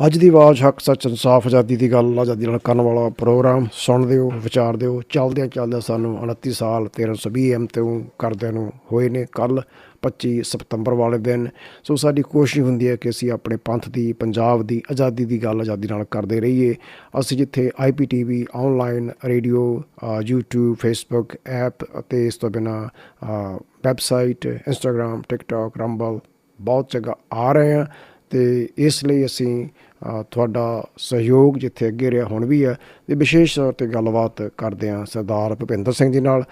ਅੱਜ ਦੀ ਆਵਾਜ਼ ਹੱਕ, ਸੱਚ, ਇਨਸਾਫ, ਆਜ਼ਾਦੀ ਦੀ ਗੱਲ, ਆਜ਼ਾਦੀ ਨਾਲ ਕਰਨ ਵਾਲਾ ਪ੍ਰੋਗਰਾਮ ਸੁਣਦੇ ਹੋ ਵਿਚਾਰਦੇ ਹੋ ਚੱਲਦਿਆਂ ਚੱਲਦਿਆਂ ਸਾਨੂੰ 29 ਸਾਲ 1320 ਐਮ ਤੋਂ ਕਰਦਿਆਂ ਨੂੰ ਹੋਏ ਨੇ ਕੱਲ 25 ਸਤੰਬਰ ਵਾਲੇ ਦਿਨ। ਸੋ ਸਾਡੀ ਕੋਸ਼ਿਸ਼ ਹੁੰਦੀ ਹੈ ਕਿ ਅਸੀਂ ਆਪਣੇ ਪੰਥ ਦੀ, ਪੰਜਾਬ ਦੀ, ਆਜ਼ਾਦੀ ਦੀ ਗੱਲ ਆਜ਼ਾਦੀ ਨਾਲ ਕਰਦੇ ਰਹੀਏ। ਅਸੀਂ ਜਿੱਥੇ IPTV online radio YouTube, Facebook app ਅਤੇ ਇਸ ਤੋਂ ਬਿਨਾ ਵੈਬਸਾਈਟ ਇੰਸਟਾਗ੍ਰam ਟਿਕਟੌਕ ਰੰਬਲ ਬਹੁਤ ਜਗ੍ਹਾ ਆ ਰਹੇ ਹਾਂ। ਤੇ ਇਸ ਲਈ ਅਸੀਂ ਤੁਹਾਡਾ ਸਹਿਯੋਗ ਜਿੱਥੇ ਅੱਗੇ ਰਿਹਾ ਹੁਣ ਵੀ ਹੈ, ਤੇ ਵਿਸ਼ੇਸ਼ ਤੌਰ ਤੇ ਗੱਲਬਾਤ ਕਰਦੇ ਹਾਂ ਸਰਦਾਰ ਭੁਪਿੰਦਰ ਸਿੰਘ ਜੀ ਨਾਲ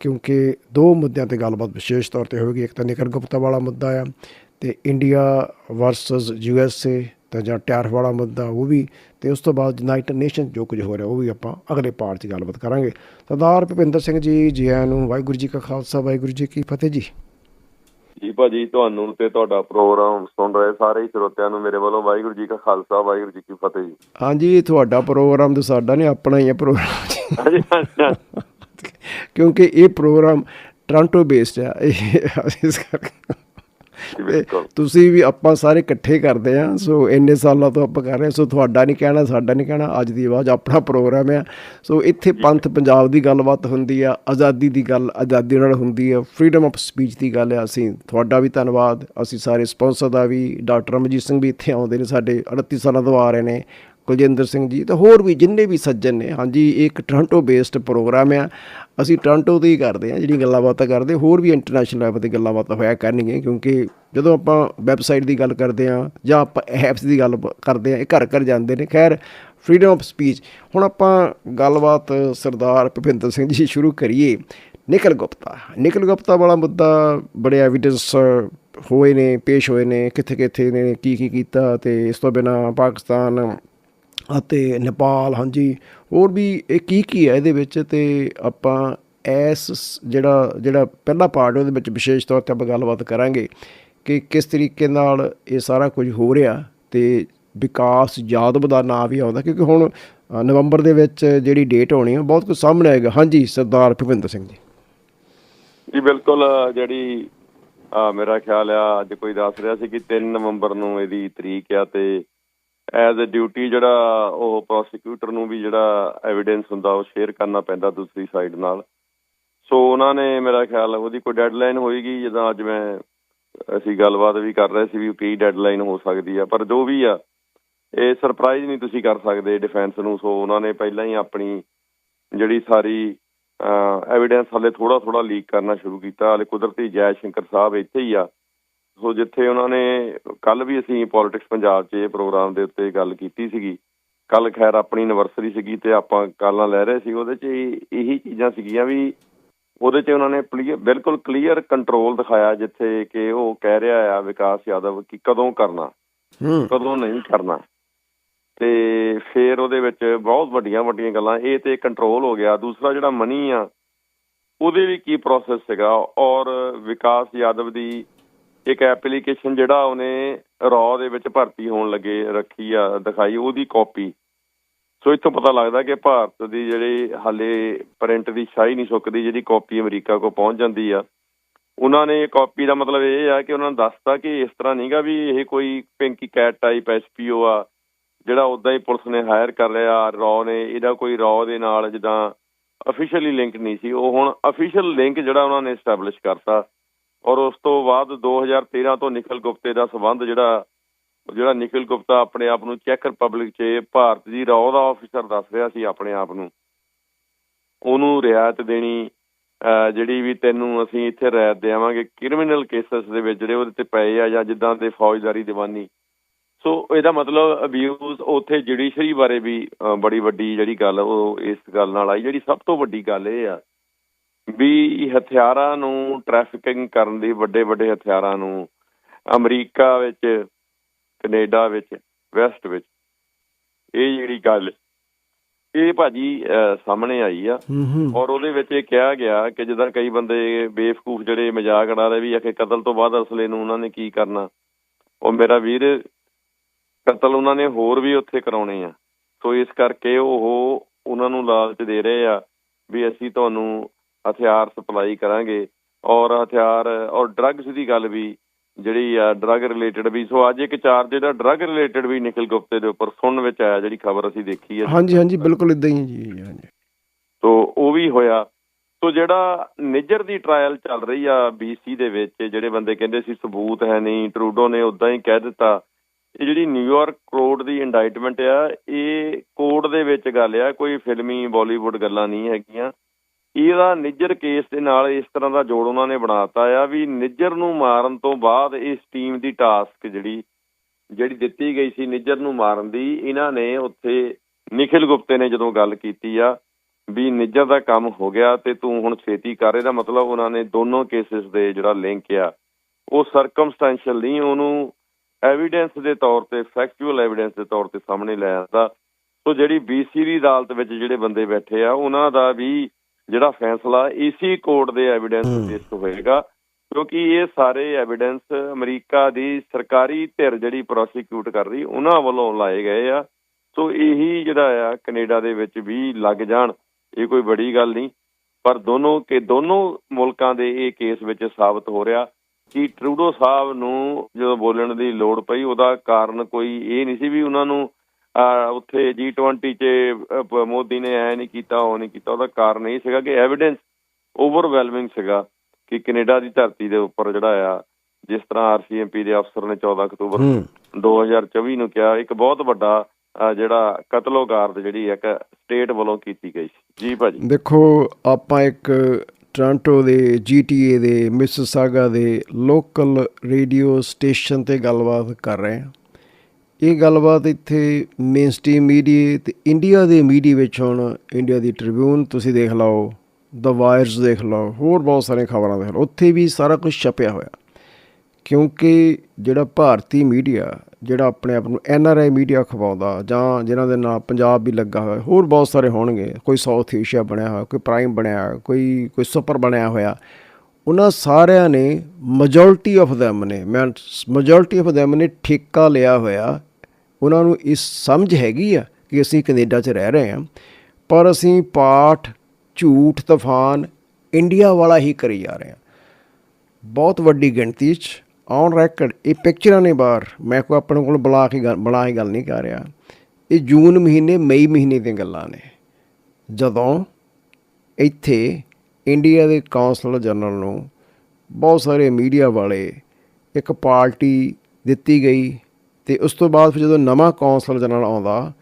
ਕਿਉਂਕਿ ਦੋ ਮੁੱਦਿਆਂ ਤੇ ਗੱਲਬਾਤ ਵਿਸ਼ੇਸ਼ ਤੌਰ ਤੇ ਹੋਵੇਗੀ। ਇੱਕ ਤਾਂ ਨਿਕਲ ਗੁਪਤਾ ਵਾਲਾ ਮੁੱਦਾ ਆ, ਤੇ India versus U S A ਤਾਂ ਜਾਂ ਟੈਰਫ ਵਾਲਾ ਮੁੱਦਾ ਉਹ ਵੀ, ਤੇ ਉਸ ਤੋਂ ਬਾਅਦ ਯੂਨਾਈਟਿਡ ਨੇਸ਼ਨ ਜੋ ਕੁਝ ਹੋ ਰਿਹਾ ਉਹ ਵੀ ਆਪਾਂ ਅਗਲੇ ਪਾਰਟ 'ਚ ਗੱਲਬਾਤ ਕਰਾਂਗੇ। ਸਰਦਾਰ ਭੁਪਿੰਦਰ ਸਿੰਘ ਜੀ ਜੀ ਆਇਆਂ ਨੂੰ ਵਾਹਿਗੁਰੂ ਜੀ ਕਾ ਖਾਲਸਾ, ਵਾਹਿਗੁਰੂ ਜੀ ਕੀ ਫਤਿਹ ਜੀ। ਜੀ ਭਾਜੀ ਤੁਹਾਨੂੰ ਤੇ ਤੁਹਾਡਾ ਪ੍ਰੋਗਰਾਮ ਸੁਣ ਰਹੇ ਸਾਰੇ ਸਰੋਤਿਆਂ ਨੂੰ ਮੇਰੇ ਵੱਲੋਂ ਵਾਹਿਗੁਰੂ ਜੀ ਕਾ ਖਾਲਸਾ ਵਾਹਿਗੁਰੂ ਜੀ ਕੀ ਫਤਿਹ ਜੀ। ਹਾਂਜੀ ਤੁਹਾਡਾ ਪ੍ਰੋਗਰਾਮ ਤਾਂ ਸਾਡਾ ਨਹੀਂ ਆਪਣਾ ਹੀ ਹੈ ਪ੍ਰੋਗਰਾਮ। ਹਾਂਜੀ ਹਾਂਜੀ। ਕਿਉਂਕਿ ਇਹ ਪ੍ਰੋਗਰਾਮ ਟੋਰਾਂਟੋ ਬੇਸਡ ਹੈ ਇਸ ਕਰਕੇ। ਤੁਸੀਂ ਵੀ ਆਪਾਂ ਸਾਰੇ ਇਕੱਠੇ ਕਰਦੇ ਆ ਸੋ ਇੰਨੇ ਸਾਲਾਂ ਤੋਂ ਆਪਾਂ ਕਰ ਰਹੇ ਸੋ ਤੁਹਾਡਾ ਨਹੀਂ ਕਹਿਣਾ ਸਾਡਾ ਨਹੀਂ ਕਹਿਣਾ ਅੱਜ ਦੀ ਆਵਾਜ਼ ਆਪਣਾ ਪ੍ਰੋਗਰਾਮ ਆ। ਸੋ ਇੱਥੇ ਪੰਥ ਪੰਜਾਬ ਦੀ ਗੱਲਬਾਤ ਹੁੰਦੀ ਆ ਆਜ਼ਾਦੀ ਦੀ ਗੱਲ ਆਜ਼ਾਦੀ ਨਾਲ ਹੁੰਦੀ ਆ ਫਰੀडम ਆਫ ਸਪੀਚ ਦੀ ਗੱਲ ਆ ਅਸੀਂ ਤੁਹਾਡਾ ਵੀ ਧੰਨਵਾਦ ਅਸੀਂ ਸਾਰੇ ਸਪਾਂਸਰ ਦਾ ਵੀ ਡਾਕਟਰ ਅਮਰਜੀਤ ਸਿੰਘ ਵੀ ਇੱਥੇ ਆਉਂਦੇ ਨੇ ਸਾਡੇ 38 ਸਾਲਾਂ ਤੋਂ ਆ ਰਹੇ ਨੇ ਕੁਲਜਿੰਦਰ ਸਿੰਘ ਜੀ ਤੇ ਹੋਰ ਵੀ ਜਿੰਨੇ ਵੀ ਸੱਜਣ ਨੇ, ਹਾਂਜੀ, ਇਹ ਇੱਕ ਟੋਰਾਂਟੋ ਬੇਸਡ ਪ੍ਰੋਗਰਾਮ ਆ। ਅਸੀਂ ਟੋਰਾਂਟੋ ਤੇ ਹੀ ਕਰਦੇ ਆ ਜਿਹੜੀ ਗੱਲਾਂ ਬਾਤਾਂ ਕਰਦੇ, ਹੋਰ ਵੀ ਇੰਟਰਨੈਸ਼ਨਲ ਲੈਵਲ ਤੇ ਗੱਲਾਂ ਬਾਤਾਂ ਹੋਇਆ ਕਰਨਗੀਆਂ, ਕਿਉਂਕਿ ਜਦੋਂ ਆਪਾਂ ਵੈਬਸਾਈਟ ਦੀ ਗੱਲ ਕਰਦੇ ਆ ਜਾਂ ਆਪਾਂ ਐਪਸ ਦੀ ਗੱਲ ਕਰਦੇ ਆ, ਇਹ ਘਰ ਘਰ ਜਾਂਦੇ ਨੇ। ਖੈਰ ਫਰੀडम ਆਫ ਸਪੀਚ ਹੁਣ ਆਪਾਂ ਗੱਲਬਾਤ ਸਰਦਾਰ ਭੁਪਿੰਦਰ ਸਿੰਘ ਜੀ ਸ਼ੁਰੂ ਕਰੀਏ। ਨਿਕਲ ਗੁਪਤਾ। ਨਿਕਲ ਗੁਪਤਾ ਵਾਲਾ ਮੁੱਦਾ ਬੜੇ ਐਵੀਡੈਂਸ ਹੋਏ ਨੇ, ਪੇਸ਼ ਹੋਏ ਨੇ ਕਿੱਥੇ ਕਿੱਥੇ ਨੇ ਕੀ ਕੀ ਕੀਤਾ ਤੇ ਇਸ ਤੋਂ ਬਿਨਾ ਪਾਕਿਸਤਾਨ ਅਤੇ ਨੇਪਾਲ, ਹਾਂਜੀ। ਹੋਰ ਵੀ ਇਹ ਕੀ ਕੀ ਹੈ ਇਹਦੇ ਵਿੱਚ? ਤੇ ਆਪਾਂ ਐਸ ਜਿਹੜਾ ਜਿਹੜਾ ਪਹਿਲਾ ਪਾਰਟ ਉਹਦੇ ਵਿੱਚ ਵਿਸ਼ੇਸ਼ ਤੌਰ ਤੇ ਆਪਾਂ ਗੱਲਬਾਤ ਕਰਾਂਗੇ ਕਿ ਕਿਸ ਤਰੀਕੇ ਨਾਲ ਇਹ ਸਾਰਾ ਕੁਝ ਹੋ ਰਿਹਾ ਤੇ ਵਿਕਾਸ ਯਾਦਵ ਦਾ ਨਾਂ ਵੀ ਆਉਂਦਾ, ਕਿਉਂਕਿ ਹੁਣ ਨਵੰਬਰ ਦੇ ਵਿੱਚ ਜਿਹੜੀ ਡੇਟ ਹੋਣੀ ਹੈ ਬਹੁਤ ਕੁਝ ਸਾਹਮਣੇ ਆਏਗਾ। ਹਾਂਜੀ, ਸਰਦਾਰ ਭੁਪਿੰਦਰ ਸਿੰਘ ਜੀ। ਜੀ, ਬਿਲਕੁਲ, ਜਿਹੜੀ ਮੇਰਾ ਖਿਆਲ ਆ, ਅੱਜ ਕੋਈ ਦੱਸ ਰਿਹਾ ਸੀ ਕਿ 3 ਨਵੰਬਰ ਨੂੰ ਇਹਦੀ ਤਰੀਕ ਆ ਤੇ ਐਜ਼ ਅ ਡਿਊਟੀ ਜਿਹੜਾ ਉਹ ਪ੍ਰੋਸੀਕਿਊਟਰ ਨੂੰ ਵੀ ਜਿਹੜਾ ਐਵੀਡੈਂਸ ਹੁੰਦਾ, ਉਹ ਸ਼ੇਅਰ ਕਰਨਾ ਪੈਂਦਾ ਦੂਸਰੀ ਸਾਈਡ ਨਾਲ। ਸੋ ਉਹਨਾਂ ਨੇ ਮੇਰਾ ਖਿਆਲ ਉਹਦੀ ਕੋਈ ਡੈਡਲਾਈਨ ਹੋਏਗੀ, ਜਦੋਂ ਅੱਜ ਮੈਂ, ਅਸੀਂ ਗੱਲਬਾਤ ਵੀ ਕਰ ਰਹੇ ਸੀ ਵੀ ਕੀ ਡੈਡਲਾਈਨ ਹੋ ਸਕਦੀ ਆ, ਪਰ ਜੋ ਵੀ ਆ, ਇਹ ਸਰਪ੍ਰਾਈਜ਼ ਨਹੀਂ ਤੁਸੀਂ ਕਰ ਸਕਦੇ ਡਿਫੈਂਸ ਨੂੰ। ਸੋ ਉਹਨਾਂ ਨੇ ਪਹਿਲਾਂ ਹੀ ਆਪਣੀ ਜਿਹੜੀ ਸਾਰੀ ਐਵੀਡੈਂਸ ਹਲੇ ਥੋੜਾ ਥੋੜਾ ਲੀਕ ਕਰਨਾ ਸ਼ੁਰੂ ਕੀਤਾ। ਹਲੇ ਕੁਦਰਤੀ ਜੈ ਸ਼ੰਕਰ ਸਾਹਿਬ ਇੱਥੇ ਹੀ ਆ। ਸੋ ਜਿੱਥੇ ਉਹਨਾਂ ਨੇ ਕੱਲ ਵੀ ਅਸੀਂ ਪੋਲਿਟਿਕਸ ਪੰਜਾਬ 'ਚ ਇਹ ਪ੍ਰੋਗਰਾਮ ਦੇ ਉੱਤੇ ਗੱਲ ਕੀਤੀ ਸੀਗੀ। ਕੱਲ ਖੈਰ ਆਪਣੀ ਐਨਵਰਸਰੀ ਸੀਗੀ ਤੇ ਆਪਾਂ ਕਾਲਾਂ ਲੈ ਰਹੇ ਸੀ ਉਹਦੇ 'ਚ ਇਹ- ਚੀਜ਼ਾਂ ਸੀਗੀਆਂ ਵੀ ਉਹਦੇ 'ਚ ਉਹਨਾਂ ਨੇ ਬਿਲਕੁਲ ਕਲੀਅਰ ਕੰਟਰੋਲ ਦਿਖਾਇਆ ਜਿੱਥੇ ਕਿ ਉਹ ਕਹਿ ਰਿਹਾ ਆ ਵਿਕਾਸ ਯਾਦਵ ਕਿ ਕਦੋਂ ਕਰਨਾ ਕਦੋਂ ਨਹੀਂ ਕਰਨਾ। ਤੇ ਫਿਰ ਉਹਦੇ ਵਿੱਚ ਬਹੁਤ ਵੱਡੀਆਂ ਵੱਡੀਆਂ ਗੱਲਾਂ ਇਹ ਤੇ ਕੰਟਰੋਲ ਹੋ ਗਿਆ। ਦੂਸਰਾ ਜਿਹੜਾ ਮਨੀ ਆ ਉਹਦੇ ਵੀ ਕੀ ਪ੍ਰੋਸੈਸ ਸੀਗਾ ਔਰ ਵਿਕਾਸ ਯਾਦਵ ਦੀ ਇੱਕ ਐਪਲੀਕੇਸ਼ਨ ਜਿਹੜਾ ਉਹਨੇ ਰॉ ਦੇ ਵਿੱਚ ਭਰਤੀ ਹੋਣ ਲੱਗੇ, ਰੱਖੀ ਆ, ਦਿਖਾਈ, ਉਹਦੀ ਕਾਪੀ ਸੋ ਇੱਥੋਂ ਪਤਾ ਲੱਗਦਾ ਕਿ ਭਾਰਤ ਦੀ ਜਿਹੜੀ ਹਾਲੇ ਪ੍ਰਿੰਟ ਦੀ ਸ਼ਾਹੀ ਨਹੀਂ ਸੁੱਕਦੀ ਜਿਹੜੀ ਕਾਪੀ ਅਮਰੀਕਾ ਕੋ ਪਹੁੰਚ ਜਾਂਦੀ ਆ। ਉਹਨਾਂ ਨੇ ਕਾਪੀ ਦਾ ਮਤਲਬ ਇਹ ਆ ਕਿ ਉਹਨਾਂ ਨੇ ਦੱਸਤਾ ਕਿ ਇਸ ਤਰ੍ਹਾਂ ਨਹੀਂਗਾ ਵੀ ਇਹ ਕੋਈ ਪਿੰਕੀ ਕੈਟ ਟਾਈਪ ਐਸਪੀਓ ਆ, ਜਿਹੜਾ ਉਦਾਂ ਹੀ ਪੁਲਿਸ ਨੇ ਹਾਇਰ ਕਰ ਲਿਆ ਰॉ ਨੇ, ਇਹਦਾ ਕੋਈ ਰॉ ਦੇ ਨਾਲ ਜਿੱਦਾਂ ਅਫੀਸ਼ੀਅਲੀ ਲਿੰਕ ਨਹੀਂ ਸੀ। ਉਹ ਹੁਣ ਅਫੀਸ਼ੀਅਲ ਲਿੰਕ ਜਿਹੜਾ ਉਹਨਾਂ ਨੇ ਐਸਟੈਬਲਿਸ਼ ਕਰਤਾ। ਔਰ ਉਸ ਤੋਂ ਬਾਅਦ 2013 ਤੋਂ ਨਿਖਿਲ ਗੁਪਤੇ ਦਾ ਸਬੰਧ ਜਿਹੜਾ ਜਿਹੜਾ ਨਿਖਿਲ ਗੁਪਤਾ ਆਪਣੇ ਆਪ ਨੂੰ ਚੈੱਕ ਰਿਪਬਲਿਕ 'ਚ ਭਾਰਤ ਦੀ ਰॉ ਦਾ ਆਫੀਸਰ ਦੱਸ ਰਿਹਾ ਸੀ ਆਪਣੇ ਆਪ ਨੂੰ। ਉਹਨੂੰ ਰਿਆਇਤ ਦੇਣੀ ਜਿਹੜੀ ਵੀ ਤੈਨੂੰ ਅਸੀਂ ਇੱਥੇ ਰਿਆਇਤ ਦੇਵਾਂਗੇ ਕ੍ਰਿਮੀਨਲ ਕੇਸਸ ਦੇ ਵਿੱਚ ਜਿਹੜੇ ਉਹਦੇ ਤੇ ਪਏ ਆ ਜਾਂ ਜਿੱਦਾਂ ਦੇ ਫੌਜਦਾਰੀ ਦੀਵਾਨੀ। ਸੋ ਇਹਦਾ ਮਤਲਬ ਅਬਿਊਜ਼ ਉੱਥੇ ਜੁਡੀਸ਼ਰੀ ਬਾਰੇ ਵੀ ਬੜੀ ਵੱਡੀ ਜਿਹੜੀ ਗੱਲ ਉਹ ਇਸ ਗੱਲ ਨਾਲ ਆਈ, ਜਿਹੜੀ ਸਭ ਤੋਂ ਵੱਡੀ ਗੱਲ ਇਹ ਆ ਵੀ ਹਥਿਆਰਾਂ ਨੂੰ ਟ੍ਰੈਫਿਕਿੰਗ ਕਰਨ ਦੀ ਵੱਡੇ ਵੱਡੇ ਹਥਿਆਰਾਂ ਨੂੰ ਅਮਰੀਕਾ ਵਿੱਚ ਕੈਨੇਡਾ ਵਿੱਚ ਵੈਸਟ ਵਿੱਚ ਇਹ ਜਿਹੜੀ ਗੱਲ ਇਹ ਭਾਜੀ ਸਾਹਮਣੇ ਆਈ ਆ। ਔਰ ਉਹਦੇ ਵਿੱਚ ਇਹ ਕਿਹਾ ਗਿਆ ਕਿ ਜਿੱਦਾਂ ਕਈ ਬੰਦੇ ਬੇਵਕੂਫ ਜਿਹੜੇ ਮਜ਼ਾਕ ਉਡਾ ਰਹੇ ਵੀ ਆਖੇ ਕਤਲ ਤੋਂ ਬਾਅਦ ਅਸਲੇ ਨੂੰ ਉਹਨਾਂ ਨੇ ਕੀ ਕਰਨਾ। ਉਹ ਮੇਰਾ ਵੀਰ ਕਤਲ ਉਹਨਾਂ ਨੇ ਹੋਰ ਵੀ ਉੱਥੇ ਕਰਾਉਣੇ ਆ। ਸੋ ਇਸ ਕਰਕੇ ਉਹ ਉਹਨਾਂ ਨੂੰ ਲਾਲਚ ਦੇ ਰਹੇ ਆ ਵੀ ਅਸੀਂ ਤੁਹਾਨੂੰ ਹਥਿਆਰ ਸਪਲਾਈ ਕਰਾਂਗੇ। ਔਰ ਹਥਿਆਰ ਔਰ ਡਰੱਗਸ ਦੀ ਗੱਲ ਵੀ ਜਿਹੜੀ ਆ ਡਰੱਗ ਰਿਲੇਟਡ ਵੀ। ਸੋ ਅੱਜ ਇੱਕ ਚਾਰਜ ਜਿਹੜਾ ਡਰੱਗ ਰਿਲੇਟਡ ਵੀ ਨਿਖਿਲ ਗੁਪਤੇ ਦੇ ਉੱਪਰ ਸੁਣਨ ਵਿੱਚ ਆਇਆ ਜਿਹੜੀ ਖਬਰ ਅਸੀਂ ਦੇਖੀ ਹੈ। ਹਾਂਜੀ ਹਾਂਜੀ ਬਿਲਕੁਲ ਇਦਾਂ ਹੀ ਹੈ ਜੀ ਹਾਂਜੀ ਸੋ ਉਹ ਵੀ ਹੋਇਆ। ਸੋ ਜਿਹੜਾ ਨਿੱਜਰ ਦੀ ਟ੍ਰਾਇਲ ਚੱਲ ਰਹੀ ਆ ਬੀਸੀ ਦੇ ਵਿੱਚ ਜਿਹੜੇ ਬੰਦੇ ਕਹਿੰਦੇ ਸੀ ਸਬੂਤ ਹੈ ਨਹੀਂ ਟਰੂਡੋ ਨੇ ਉਦਾਂ ਹੀ ਕਹਿ ਦਿੱਤਾ। ਇਹ ਜਿਹੜੀ ਨਿਊਯਾਰਕ ਕੋਰਟ ਦੀ ਇੰਡਾਈਟਮੈਂਟ ਆ ਇਹ ਕੋਰਟ ਦੇ ਵਿੱਚ ਗੱਲ ਆ ਕੋਈ ਫਿਲਮੀ ਬਾਲੀਵੁੱਡ ਗੱਲਾਂ ਨਹੀਂ ਹੈਗੀਆਂ। ਇਹਦਾ ਨਿੱਜਰ ਕੇਸ ਦੇ ਨਾਲ ਇਸ ਤਰ੍ਹਾਂ ਦਾ ਜੋੜ ਉਹਨਾਂ ਨੇ ਬਣਾਤਾ ਆ ਵੀ ਨਿੱਜਰ ਨੂੰ ਮਾਰਨ ਤੋਂ ਬਾਅਦ ਇਸ ਟੀਮ ਦੀ ਟਾਸਕ ਜਿਹੜੀ ਜਿਹੜੀ ਦਿੱਤੀ ਗਈ ਸੀ ਨਿੱਜਰ ਨੂੰ ਮਾਰਨ ਦੀ, ਇਹਨਾਂ ਨੇ ਉੱਥੇ ਨਿਖਿਲ ਗੁਪਤੇ ਨੇ ਜਦੋਂ ਗੱਲ ਕੀਤੀ ਆ ਵੀ ਨਿੱਜਰ ਦਾ ਕੰਮ ਹੋ ਗਿਆ ਤੇ ਤੂੰ ਹੁਣ ਛੇਤੀ ਕਰ, ਇਹਦਾ ਮਤਲਬ ਉਹਨਾਂ ਨੇ ਦੋਨੋਂ ਕੇਸਿਸ ਦੇ ਜਿਹੜਾ ਲਿੰਕ ਆ, ਉਹ ਸਰਕਮਸਟੈਂਸ਼ੀਅਲ ਨਹੀਂ, ਉਹਨੂੰ ਐਵੀਡੈਂਸ ਦੇ ਤੌਰ ਤੇ ਫੈਕਚੁਅਲ ਐਵੀਡੈਂਸ ਦੇ ਤੌਰ ਤੇ ਸਾਹਮਣੇ ਲੈ ਆਂਦਾ। ਸੋ ਜਿਹੜੀ ਬੀਸੀ ਦੀ ਅਦਾਲਤ ਵਿੱਚ ਜਿਹੜੇ ਬੰਦੇ ਬੈਠੇ ਆ, ਉਹਨਾਂ ਦਾ ਵੀ ਜਿਹੜਾ ਫੈਸਲਾ ਈਸੀ ਕੋਰਟ ਦੇ ਐਵੀਡੈਂਸ ਬੇਸਡ ਹੋਏਗਾ ਕਿਉਂਕਿ ਇਹ ਸਾਰੇ ਐਵੀਡੈਂਸ ਅਮਰੀਕਾ ਦੀ ਸਰਕਾਰੀ ਧਿਰ ਜਿਹੜੀ ਪ੍ਰੋਸੀਕਿਊਟ ਕਰ ਰਹੀ ਉਹਨਾਂ ਵੱਲੋਂ ਲਾਏ ਗਏ ਆ। ਸੋ ਇਹੀ ਜਿਹੜਾ ਆ ਕੈਨੇਡਾ ਦੇ ਵਿੱਚ ਵੀ ਲੱਗ ਜਾਣ ਇਹ ਕੋਈ ਬੜੀ ਗੱਲ ਨਹੀਂ। ਪਰ ਦੋਨੋਂ ਕਿ ਦੋਨੋਂ ਮੁਲਕਾਂ ਦੇ ਇਹ ਕੇਸ ਵਿੱਚ ਸਾਬਤ ਹੋ ਰਿਹਾ ਕਿ ਟਰੂਡੋ ਸਾਹਿਬ ਨੂੰ ਜਦੋਂ ਬੋਲਣ ਦੀ ਲੋੜ ਪਈ ਉਹਦਾ ਕਾਰਨ ਕੋਈ ਇਹ ਨਹੀਂ ਸੀ ਵੀ ਉਹਨਾਂ ਨੂੰ ਉੱਥੇ G20 'ਚ ਮੋਦੀ ਨੇ ਐ ਨਹੀਂ ਕੀਤਾ ਉਹ ਨਹੀਂ ਕੀਤਾ ਉਹਦਾ ਕਾਰਨ ਇਹ ਸੀਗਾ ਕਿ ਐਵੀਡੈਂਸ ਓਵਰਵੈਲਮਿੰਗ ਸੀਗਾ ਕਿ ਕੈਨੇਡਾ ਦੀ ਧਰਤੀ ਦੇ ਉੱਪਰ ਜਿਹੜਾ ਆ ਜਿਸ ਤਰ੍ਹਾਂ ਆਰਸੀਐਮਪੀ ਦੇ ਅਫਸਰ ਨੇ 14 ਅਕਤੂਬਰ ਹੂੰ। 2024 ਨੂੰ ਕਿਹਾ ਇੱਕ ਬਹੁਤ ਵੱਡਾ ਜਿਹੜਾ ਕਤਲੋਗਾਰਦ ਜਿਹੜੀ ਇੱਕ ਸਟੇਟ ਵੱਲੋਂ ਕੀਤੀ ਗਈ ਸੀ। ਜੀ ਭਾਜੀ। ਦੇਖੋ ਆਪਾਂ ਇੱਕ ਟੋਰਾਂਟੋ ਦੇ ਜੀਟੀਏ ਦੇ ਮਿਸਿਸਾਗਾ ਦੇ ਲੋਕਲ ਰੇਡੀਓ ਸਟੇਸ਼ਨ ਤੇ ਗੱਲਬਾਤ ਕਰ ਰਹੇ ਹਾਂ। ਇਹ ਗੱਲਬਾਤ ਇੱਥੇ ਮੇਨ ਮੇਨਸਟ੍ਰੀਮ ਮੀਡੀਆ ਤੇ ਇੰਡੀਆ ਦੇ ਮੀਡੀਆ ਵਿੱਚ ਹੁਣ ਇੰਡੀਆ ਦੀ ਟ੍ਰਿਬਿਊਨ ਤੁਸੀਂ ਦੇਖ ਲਓ ਦ ਵਾਇਰਸ ਦੇਖ ਲਓ, ਹੋਰ ਬਹੁਤ ਸਾਰੀਆਂ ਖਬਰਾਂ ਦੇਖ ਲਓ। ਉੱਥੇ ਵੀ ਸਾਰਾ ਕੁਝ ਛਪਿਆ ਹੋਇਆ। ਕਿਉਂਕਿ ਜਿਹੜਾ ਭਾਰਤੀ ਮੀਡੀਆ ਜਿਹੜਾ ਆਪਣੇ ਆਪ ਨੂੰ ਐਨ ਆਰ ਆਈ ਮੀਡੀਆ ਖਵਾਉਂਦਾ, ਜਾਂ ਜਿਨ੍ਹਾਂ ਦੇ ਨਾਲ ਪੰਜਾਬ ਵੀ ਲੱਗਾ ਹੋਇਆ, ਹੋਰ ਬਹੁਤ ਸਾਰੇ ਹੋਣਗੇ। ਕੋਈ ਸਾਊਥ ਏਸ਼ੀਆ ਬਣਿਆ ਹੋਇਆ, ਕੋਈ ਪ੍ਰਾਈਮ ਬਣਿਆ ਹੋਇਆ, ਕੋਈ ਕੋਈ ਸੁਪਰ ਬਣਿਆ ਹੋਇਆ। ਉਹਨਾਂ ਸਾਰਿਆਂ ਨੇ ਮੈਜੋਰਟੀ ਆਫ them ਨੇ, ਮੈਂ ਮੈਜੋਰਟੀ ਆਫ them ਨੇ ਠੇਕਾ ਲਿਆ ਹੋਇਆ ਉਹਨਾਂ ਨੂੰ ਇਸ ਸਮਝ ਹੈਗੀ ਆ ਕਿ ਅਸੀਂ ਕੈਨੇਡਾ 'ਚ ਰਹਿ ਰਹੇ ਹਾਂ। ਪਰ ਅਸੀਂ ਪਾਠ, ਝੂਠ, ਤੂਫਾਨ ਇੰਡੀਆ ਵਾਲਾ ਹੀ ਕਰੀ ਜਾ ਰਹੇ ਹਾਂ। ਬਹੁਤ ਵੱਡੀ ਗਿਣਤੀ 'ਚ ਔਨ ਰੈਕਡ ਇਹ ਪਿਕਚਰਾਂ ਨੇ ਬਾਹਰ। ਮੈਂ ਕੋਈ ਆਪਣੇ ਕੋਲ ਬੁਲਾ ਕੇ ਗੱਲ ਬਣਾ ਕੇ ਗੱਲ ਨਹੀਂ ਕਰ ਰਿਹਾ। ਇਹ ਜੂਨ ਮਹੀਨੇ, ਮਈ ਮਹੀਨੇ ਦੀਆਂ ਗੱਲਾਂ ਨੇ। ਜਦੋਂ ਇੱਥੇ ਇੰਡੀਆ ਦੇ ਕੌਂਸਲ ਜਨਰਲ ਨੂੰ ਬਹੁਤ ਸਾਰੇ ਮੀਡੀਆ ਵਾਲੇ ਇੱਕ ਪਾਰਟੀ ਦਿੱਤੀ ਗਈ ਤੇ ਉਸ ਤੋਂ ਬਾਅਦ ਫਿਰ ਜਦੋਂ ਨਵਾਂ ਕੌਂਸਲਰ ਜਨਰਲ ਆਉਂਦਾ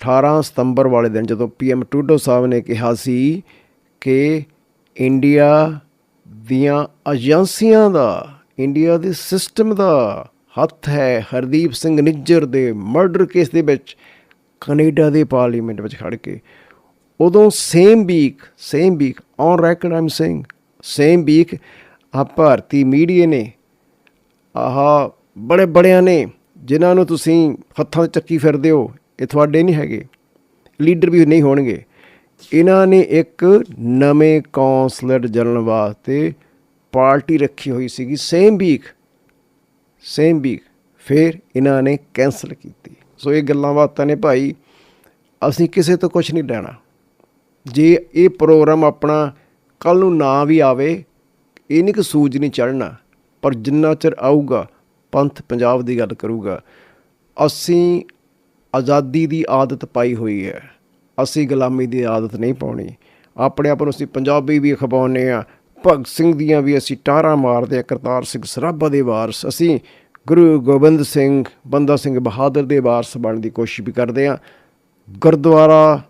18 ਸਤੰਬਰ ਵਾਲੇ ਦਿਨ ਜਦੋਂ ਪੀਐਮ ਟੂਡੋ ਸਾਹਿਬ ਨੇ ਕਿਹਾ ਸੀ ਕਿ ਇੰਡੀਆ ਦੀਆਂ ਏਜੰਸੀਆਂ ਦਾ, ਇੰਡੀਆ ਦੇ ਸਿਸਟਮ ਦਾ ਹੱਥ ਹੈ ਹਰਦੀਪ ਸਿੰਘ ਨਿੱਜਰ ਦੇ ਮਰਡਰ ਕੇਸ ਦੇ ਵਿੱਚ ਕੈਨੇਡਾ ਦੇ ਪਾਰਲੀਮੈਂਟ ਵਿੱਚ ਖੜ ਕੇ। ਉਦੋਂ same week same week on record I'm saying same week ਆ ਭਾਰਤੀ ਮੀਡੀਆ ਨੇ, ਆਹ ਬੜੇ ਬੜਿਆਂ ਨੇ ਜਿਨ੍ਹਾਂ ਨੂੰ ਤੁਸੀਂ ਹੱਥਾਂ 'ਚ ਚੱਕੀ ਫਿਰਦੇ ਹੋ, ਇਹ ਤੁਹਾਡੇ ਨਹੀਂ ਹੈਗੇ। ਲੀਡਰ ਵੀ ਨਹੀਂ ਹੋਣਗੇ। ਇਹਨਾਂ ਨੇ ਇੱਕ ਨਵੇਂ ਕੌਂਸਲਰ ਜਨਰਲ ਵਾਸਤੇ ਪਾਰਟੀ ਰੱਖੀ ਹੋਈ ਸੀਗੀ, ਸੇਮ ਵੀਕ ਸੇਮ ਵੀਕ। ਫਿਰ ਇਹਨਾਂ ਨੇ ਕੈਂਸਲ ਕੀਤੀ। ਸੋ ਇਹ ਗੱਲਾਂ ਬਾਤਾਂ ਨੇ ਭਾਈ, ਅਸੀਂ ਕਿਸੇ ਤੋਂ ਕੁਝ ਨਹੀਂ ਲੈਣਾ। ਜੇ ਇਹ ਪ੍ਰੋਗਰਾਮ ਆਪਣਾ ਕੱਲ ਨੂੰ ਨਾ ਵੀ ਆਵੇ, ਇਹ ਨਹੀਂ ਕਿ ਸੂਝ ਨਹੀਂ ਚੜਨਾ ਪਰ ਜਿੰਨਾ ਚਿਰ ਆਊਗਾ ਪੰਥ ਪੰਜਾਬ ਦੀ ਗੱਲ ਕਰੂਗਾ, ਅਸੀਂ ਆਜ਼ਾਦੀ ਦੀ ਆਦਤ ਪਾਈ ਹੋਈ ਹੈ। ਅਸੀਂ ਗੁਲਾਮੀ ਦੀ ਆਦਤ ਨਹੀਂ ਪਾਉਣੀ। ਆਪਣੇ ਆਪ ਨੂੰ ਅਸੀਂ ਪੰਜਾਬੀ ਵੀ ਅਖਵਾਉਂਦੇ ਆ ਭਗਤ ਸਿੰਘ ਦੀਆਂ ਵੀ ਅਸੀਂ ਟਾਰਾਂ ਮਾਰਦੇ ਆ ਕਰਤਾਰ ਸਿੰਘ ਸਰਾਭਾ ਦੇ ਵਾਰਸ, ਅਸੀਂ ਗੁਰੂ ਗੋਬਿੰਦ ਸਿੰਘ, ਬੰਦਾ ਸਿੰਘ ਬਹਾਦਰ ਦੇ ਵਾਰਸ ਬਣਨ ਦੀ ਕੋਸ਼ਿਸ਼ ਵੀ ਕਰਦੇ ਆ ਗੁਰਦੁਆਰਾ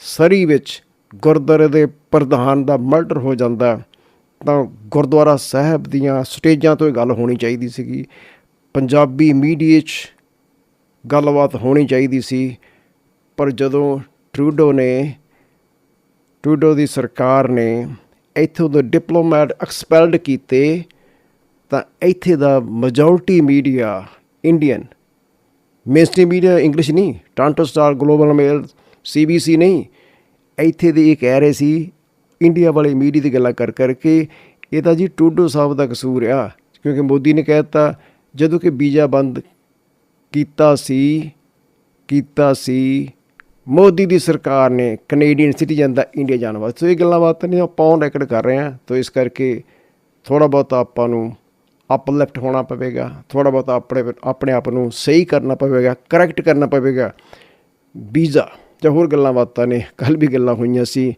ਸਰੀ ਵਿੱਚ ਗੁਰਦੁਆਰੇ ਦੇ ਪ੍ਰਧਾਨ ਦਾ ਮਰਡਰ ਹੋ ਜਾਂਦਾ ਤਾਂ ਗੁਰਦੁਆਰਾ ਸਾਹਿਬ ਦੀਆਂ ਸਟੇਜਾਂ ਤੋਂ ਇਹ ਗੱਲ ਹੋਣੀ ਚਾਹੀਦੀ ਸੀਗੀ। ਪੰਜਾਬੀ ਮੀਡੀਆ 'ਚ ਗੱਲਬਾਤ ਹੋਣੀ ਚਾਹੀਦੀ ਸੀ, ਪਰ ਜਦੋਂ ਟਰੂਡੋ ਨੇ, ਟਰੂਡੋ ਦੀ ਸਰਕਾਰ ਨੇ ਇੱਥੋਂ ਦੇ ਡਿਪਲੋਮੈਟ ਐਕਸਪੈਲਡ ਕੀਤੇ, ਤਾਂ ਇੱਥੇ ਦਾ majority media Indian mainstream media English ਨਹੀਂ Toronto star global mail CBC ਨਹੀਂ, ਇੱਥੇ ਦੇ ਇਹ ਕਹਿ ਰਹੇ ਸੀ ਇੰਡੀਆ ਵਾਲੇ ਮੀਡੀਆ ਦੀ ਗੱਲਾਂ ਕਰ ਕਰਕੇ ਇਹ ਤਾਂ ਜੀ ਟੂਡੋ ਸਾਹਿਬ ਦਾ ਕਸੂਰ ਆ। ਕਿਉਂਕਿ ਮੋਦੀ ਨੇ ਕਹਿ ਦਿੱਤਾ, ਜਦੋਂ ਕਿ ਵੀਜ਼ਾ ਬੰਦ ਕੀਤਾ ਸੀ ਕੀਤਾ ਸੀ, ਮੋਦੀ ਦੀ ਸਰਕਾਰ ਨੇ ਕੈਨੇਡੀਅਨ ਸਿਟੀਜ਼ਨ ਦਾ ਇੰਡੀਆ ਜਾਣ ਵਾਸਤੇ। ਸੋ ਇਹ ਗੱਲਾਂ ਬਾਤਾਂ ਨੇ ਆਪਾਂ ਔਨ ਰੈਕਡ ਕਰ ਰਹੇ ਹਾਂ। ਤਾਂ ਇਸ ਕਰਕੇ ਥੋੜਾ ਬਹੁਤ ਆਪਾਂ ਨੂੰ ਅਪਲਿਫਟ ਹੋਣਾ ਪਵੇਗਾ। ਥੋੜਾ ਬਹੁਤ ਆਪਣੇ ਆਪਣੇ ਆਪ ਨੂੰ ਸਹੀ ਕਰਨਾ ਪਵੇਗਾ ਕਰੈਕਟ ਕਰਨਾ ਪਵੇਗਾ। ਵੀਜ਼ਾ ਜਾਂ ਹੋਰ ਗੱਲਾਂ ਬਾਤਾਂ ਨੇ ਕੱਲ ਵੀ ਗੱਲਾਂ ਹੋਈਆਂ ਸੀ।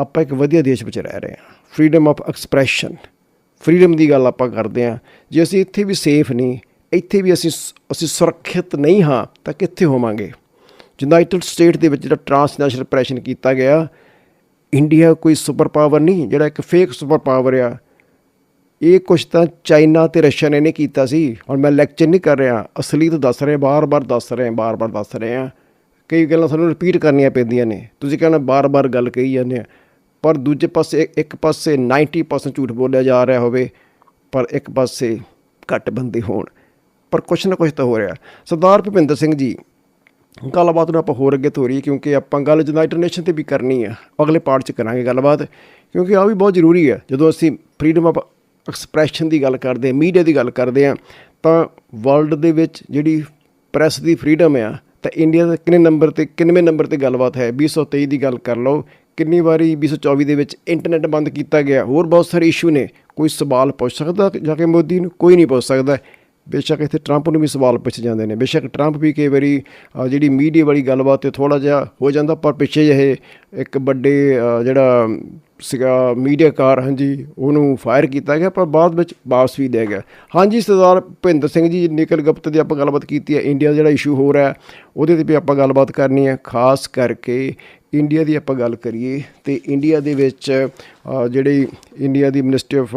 ਆਪਾਂ ਇੱਕ ਵਧੀਆ ਦੇਸ਼ ਵਿੱਚ ਰਹਿ ਰਹੇ ਹਾਂ। ਫਰੀडम ਆਫ ਐਕਸਪ੍ਰੈਸ਼ਨ ਫਰੀडम ਦੀ ਗੱਲ ਆਪਾਂ ਕਰਦੇ ਹਾਂ। ਜੇ ਅਸੀਂ ਇੱਥੇ ਵੀ ਸੇਫ ਨਹੀਂ, ਇੱਥੇ ਵੀ ਅਸੀਂ ਅਸੀਂ ਸੁਰੱਖਿਅਤ ਨਹੀਂ ਹਾਂ, ਤਾਂ ਕਿੱਥੇ ਹੋਵਾਂਗੇ? ਯੂਨਾਈਟਿਡ ਸਟੇਟ ਦੇ ਵਿੱਚ ਜਿਹੜਾ ਟ੍ਰਾਂਸਨੈਸ਼ਨਲ ਪ੍ਰੈਸ਼ਨ ਕੀਤਾ ਗਿਆ ਇੰਡੀਆ ਕੋਈ ਸੁਪਰ ਪਾਵਰ ਨਹੀਂ, ਜਿਹੜਾ ਇੱਕ ਫੇਕ ਸੁਪਰ ਪਾਵਰ ਆ। ਇਹ ਕੁਛ ਤਾਂ ਚਾਈਨਾ ਤੇ ਰਸ਼ੀਆ ਨੇ ਨਹੀਂ ਕੀਤਾ ਸੀ। ਹੁਣ ਮੈਂ ਲੈਕਚਰ ਨਹੀਂ ਕਰ ਰਿਹਾ। ਅਸਲੀ ਤਾਂ ਦੱਸ ਰਿਹਾ, ਬਾਰ-ਬਾਰ ਦੱਸ ਰਿਹਾ, ਬਾਰ-ਬਾਰ ਦੱਸ ਰਿਹਾ। ਕਈ ਗੱਲਾਂ ਸਾਨੂੰ ਰਿਪੀਟ ਕਰਨੀਆਂ ਪੈਂਦੀਆਂ ਨੇ। ਤੁਸੀਂ ਕਹਿੰਦੇ ਬਾਰ-ਬਾਰ ਗੱਲ ਕਹੀ ਜਾਂਦੇ ਆ। ਪਰ ਦੂਜੇ ਪਾਸੇ ਇੱਕ ਪਾਸੇ 90% ਝੂਠ ਬੋਲਿਆ ਜਾ ਰਿਹਾ ਹੋਵੇ, ਪਰ ਇੱਕ ਪਾਸੇ ਘੱਟ ਬੰਦੇ ਹੋਣ। ਪਰ ਕੁਛ ਨਾ ਕੁਛ ਤਾਂ ਹੋ ਰਿਹਾ। ਸਰਦਾਰ ਭੁਪਿੰਦਰ ਸਿੰਘ ਜੀ, ਗੱਲਬਾਤ ਨੂੰ ਆਪਾਂ ਹੋਰ ਅੱਗੇ ਤੋਰੀ ਕਿਉਂਕਿ ਆਪਾਂ ਗੱਲ ਯੂਨਾਈਟਡ ਇੰਟਰਨੈਸ਼ਨਲ ਤੇ ਵੀ ਕਰਨੀ ਆ, ਅਗਲੇ ਪਾਰਟ 'ਚ ਕਰਾਂਗੇ ਗੱਲਬਾਤ, ਕਿਉਂਕਿ ਆ ਵੀ ਬਹੁਤ ਜ਼ਰੂਰੀ ਹੈ ਜਦੋਂ ਅਸੀਂ ਫਰੀडम ਆਫ ਐਕਸਪ੍ਰੈਸ਼ਨ ਦੀ ਗੱਲ ਕਰਦੇ ਆ ਮੀਡੀਆ ਦੀ ਗੱਲ ਕਰਦੇ ਆ, ਤਾਂ ਵਰਲਡ ਦੇ ਵਿੱਚ ਜਿਹੜੀ ਪ੍ਰੈਸ ਦੀ ਫਰੀडम ਆ ਤਾਂ ਇੰਡੀਆ ਦਾ ਕਿੰਨੇ ਨੰਬਰ ਤੇ, ਕਿੰਨਵੇਂ ਨੰਬਰ ਤੇ ਗੱਲਬਾਤ ਹੈ? 2023 ਦੀ ਗੱਲ ਕਰ ਲਓ। ਕਿੰਨੀ ਵਾਰੀ 2024 ਦੇ ਵਿੱਚ ਇੰਟਰਨੈਟ ਬੰਦ ਕੀਤਾ ਗਿਆ? ਹੋਰ ਬਹੁਤ ਸਾਰੇ ਇਸ਼ੂ ਨੇ। ਕੋਈ ਸਵਾਲ ਪੁੱਛ ਸਕਦਾ ਜਾ ਕੇ ਮੋਦੀ ਨੂੰ? ਕੋਈ ਨਹੀਂ ਪੁੱਛ ਸਕਦਾ। ਬੇਸ਼ੱਕ ਇੱਥੇ ਟਰੰਪ ਨੂੰ ਵੀ ਸਵਾਲ ਪੁੱਛ ਜਾਂਦੇ ਨੇ। ਬੇਸ਼ੱਕ ਟਰੰਪ ਵੀ ਕਈ ਵਾਰੀ ਜਿਹੜੀ ਮੀਡੀਆ ਵਾਲੀ ਗੱਲਬਾਤ ਤੇ ਥੋੜਾ ਜਿਹਾ ਹੋ ਜਾਂਦਾ, ਪਰ ਪਿੱਛੇ ਜਿਹੇ ਇੱਕ ਵੱਡੇ ਜਿਹੜਾ ਸੀਗਾ ਮੀਡੀਆਕਾਰ ਹਾਂਜੀ, ਉਹਨੂੰ ਫਾਇਰ ਕੀਤਾ ਗਿਆ, ਪਰ ਬਾਅਦ ਵਿੱਚ ਵਾਪਸ ਵੀ ਦੇ ਗਿਆ। ਹਾਂਜੀ, ਸਰਦਾਰ ਭਿੰਦਰ ਸਿੰਘ ਜੀ, ਨਿਕਲ ਗੁਪਤ ਦੀ ਆਪਾਂ ਗੱਲਬਾਤ ਕੀਤੀ ਹੈ। ਇੰਡੀਆ ਦਾ ਜਿਹੜਾ ਇਸ਼ੂ ਹੋ ਰਿਹਾ, ਉਹਦੇ ਤੇ ਵੀ ਆਪਾਂ ਗੱਲਬਾਤ ਕਰਨੀ ਹੈ। ਖਾਸ ਕਰਕੇ ਇੰਡੀਆ ਦੀ ਆਪਾਂ ਗੱਲ ਕਰੀਏ ਤੇ ਇੰਡੀਆ ਦੇ ਵਿੱਚ ਜਿਹੜੀ ਇੰਡੀਆ ਦੀ ਮਿਨਿਸਟਰੀ ਆਫ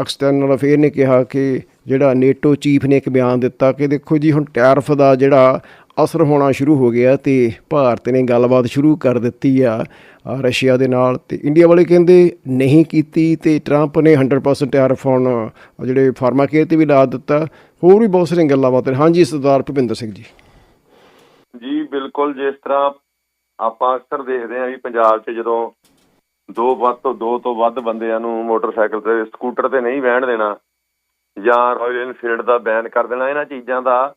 ਐਕਸਟਰਨਲ ਅਫੇਅਰ ਨੇ ਕਿਹਾ ਕਿ ਜਿਹੜਾ ਨੇਟੋ ਚੀਫ ਨੇ ਇੱਕ ਬਿਆਨ ਦਿੱਤਾ ਕਿ ਦੇਖੋ ਜੀ ਹੁਣ ਟੈਰਫ ਦਾ ਜਿਹੜਾ ਅਸਰ ਹੋਣਾ ਸ਼ੁਰੂ ਹੋ ਗਿਆ ਤੇ ਭਾਰਤ ਨੇ ਗੱਲਬਾਤ ਸ਼ੁਰੂ ਕਰ ਦਿੱਤੀ ਆ ਰਸ਼ੀਆ ਦੇ ਨਾਲ ਤੇ ਇੰਡੀਆ ਵਾਲੇ ਕਹਿੰਦੇ ਨਹੀਂ ਕੀਤੀ ਤੇ ਟਰੰਪ ਨੇ 100% ਟੈਰਫ ਹੁਣ ਅ, ਜਿਹੜੇ ਫਾਰਮਾਕੇਅਰ ਤੇ ਵੀ ਲਾ ਦਿੱਤਾ। ਹੋਰ ਵੀ ਬਹੁਤ ਸਾਰੀਆਂ ਗੱਲਾਂ ਬਾਤਾਂ ਹਾਂਜੀ ਸਰਦਾਰ ਭੁਪਿੰਦਰ ਸਿੰਘ ਜੀ। ਜੀ ਬਿਲਕੁਲ ਜਿਸ ਤਰ੍ਹਾਂ ਆਪਾਂ ਅਕਸਰ ਦੇਖਦੇ ਹਾਂ ਵੀ ਪੰਜਾਬ 'ਚ ਜਦੋਂ ਦੋ ਵੱਧ ਤੋਂ ਦੋ ਤੋਂ ਵੱਧ ਬੰਦਿਆਂ ਨੂੰ ਮੋਟਰਸਾਈਕਲ ਤੇ, ਸਕੂਟਰ ਤੇ ਨਹੀਂ ਬਹਿਣ ਦੇਣਾ ਜਾਂ ਰਾਇਲ ਐਨਫੀਲਡ ਦਾ ਬੈਨ ਕਰ ਦੇਣਾ, ਇਹਨਾਂ ਚੀਜ਼ਾਂ ਦਾ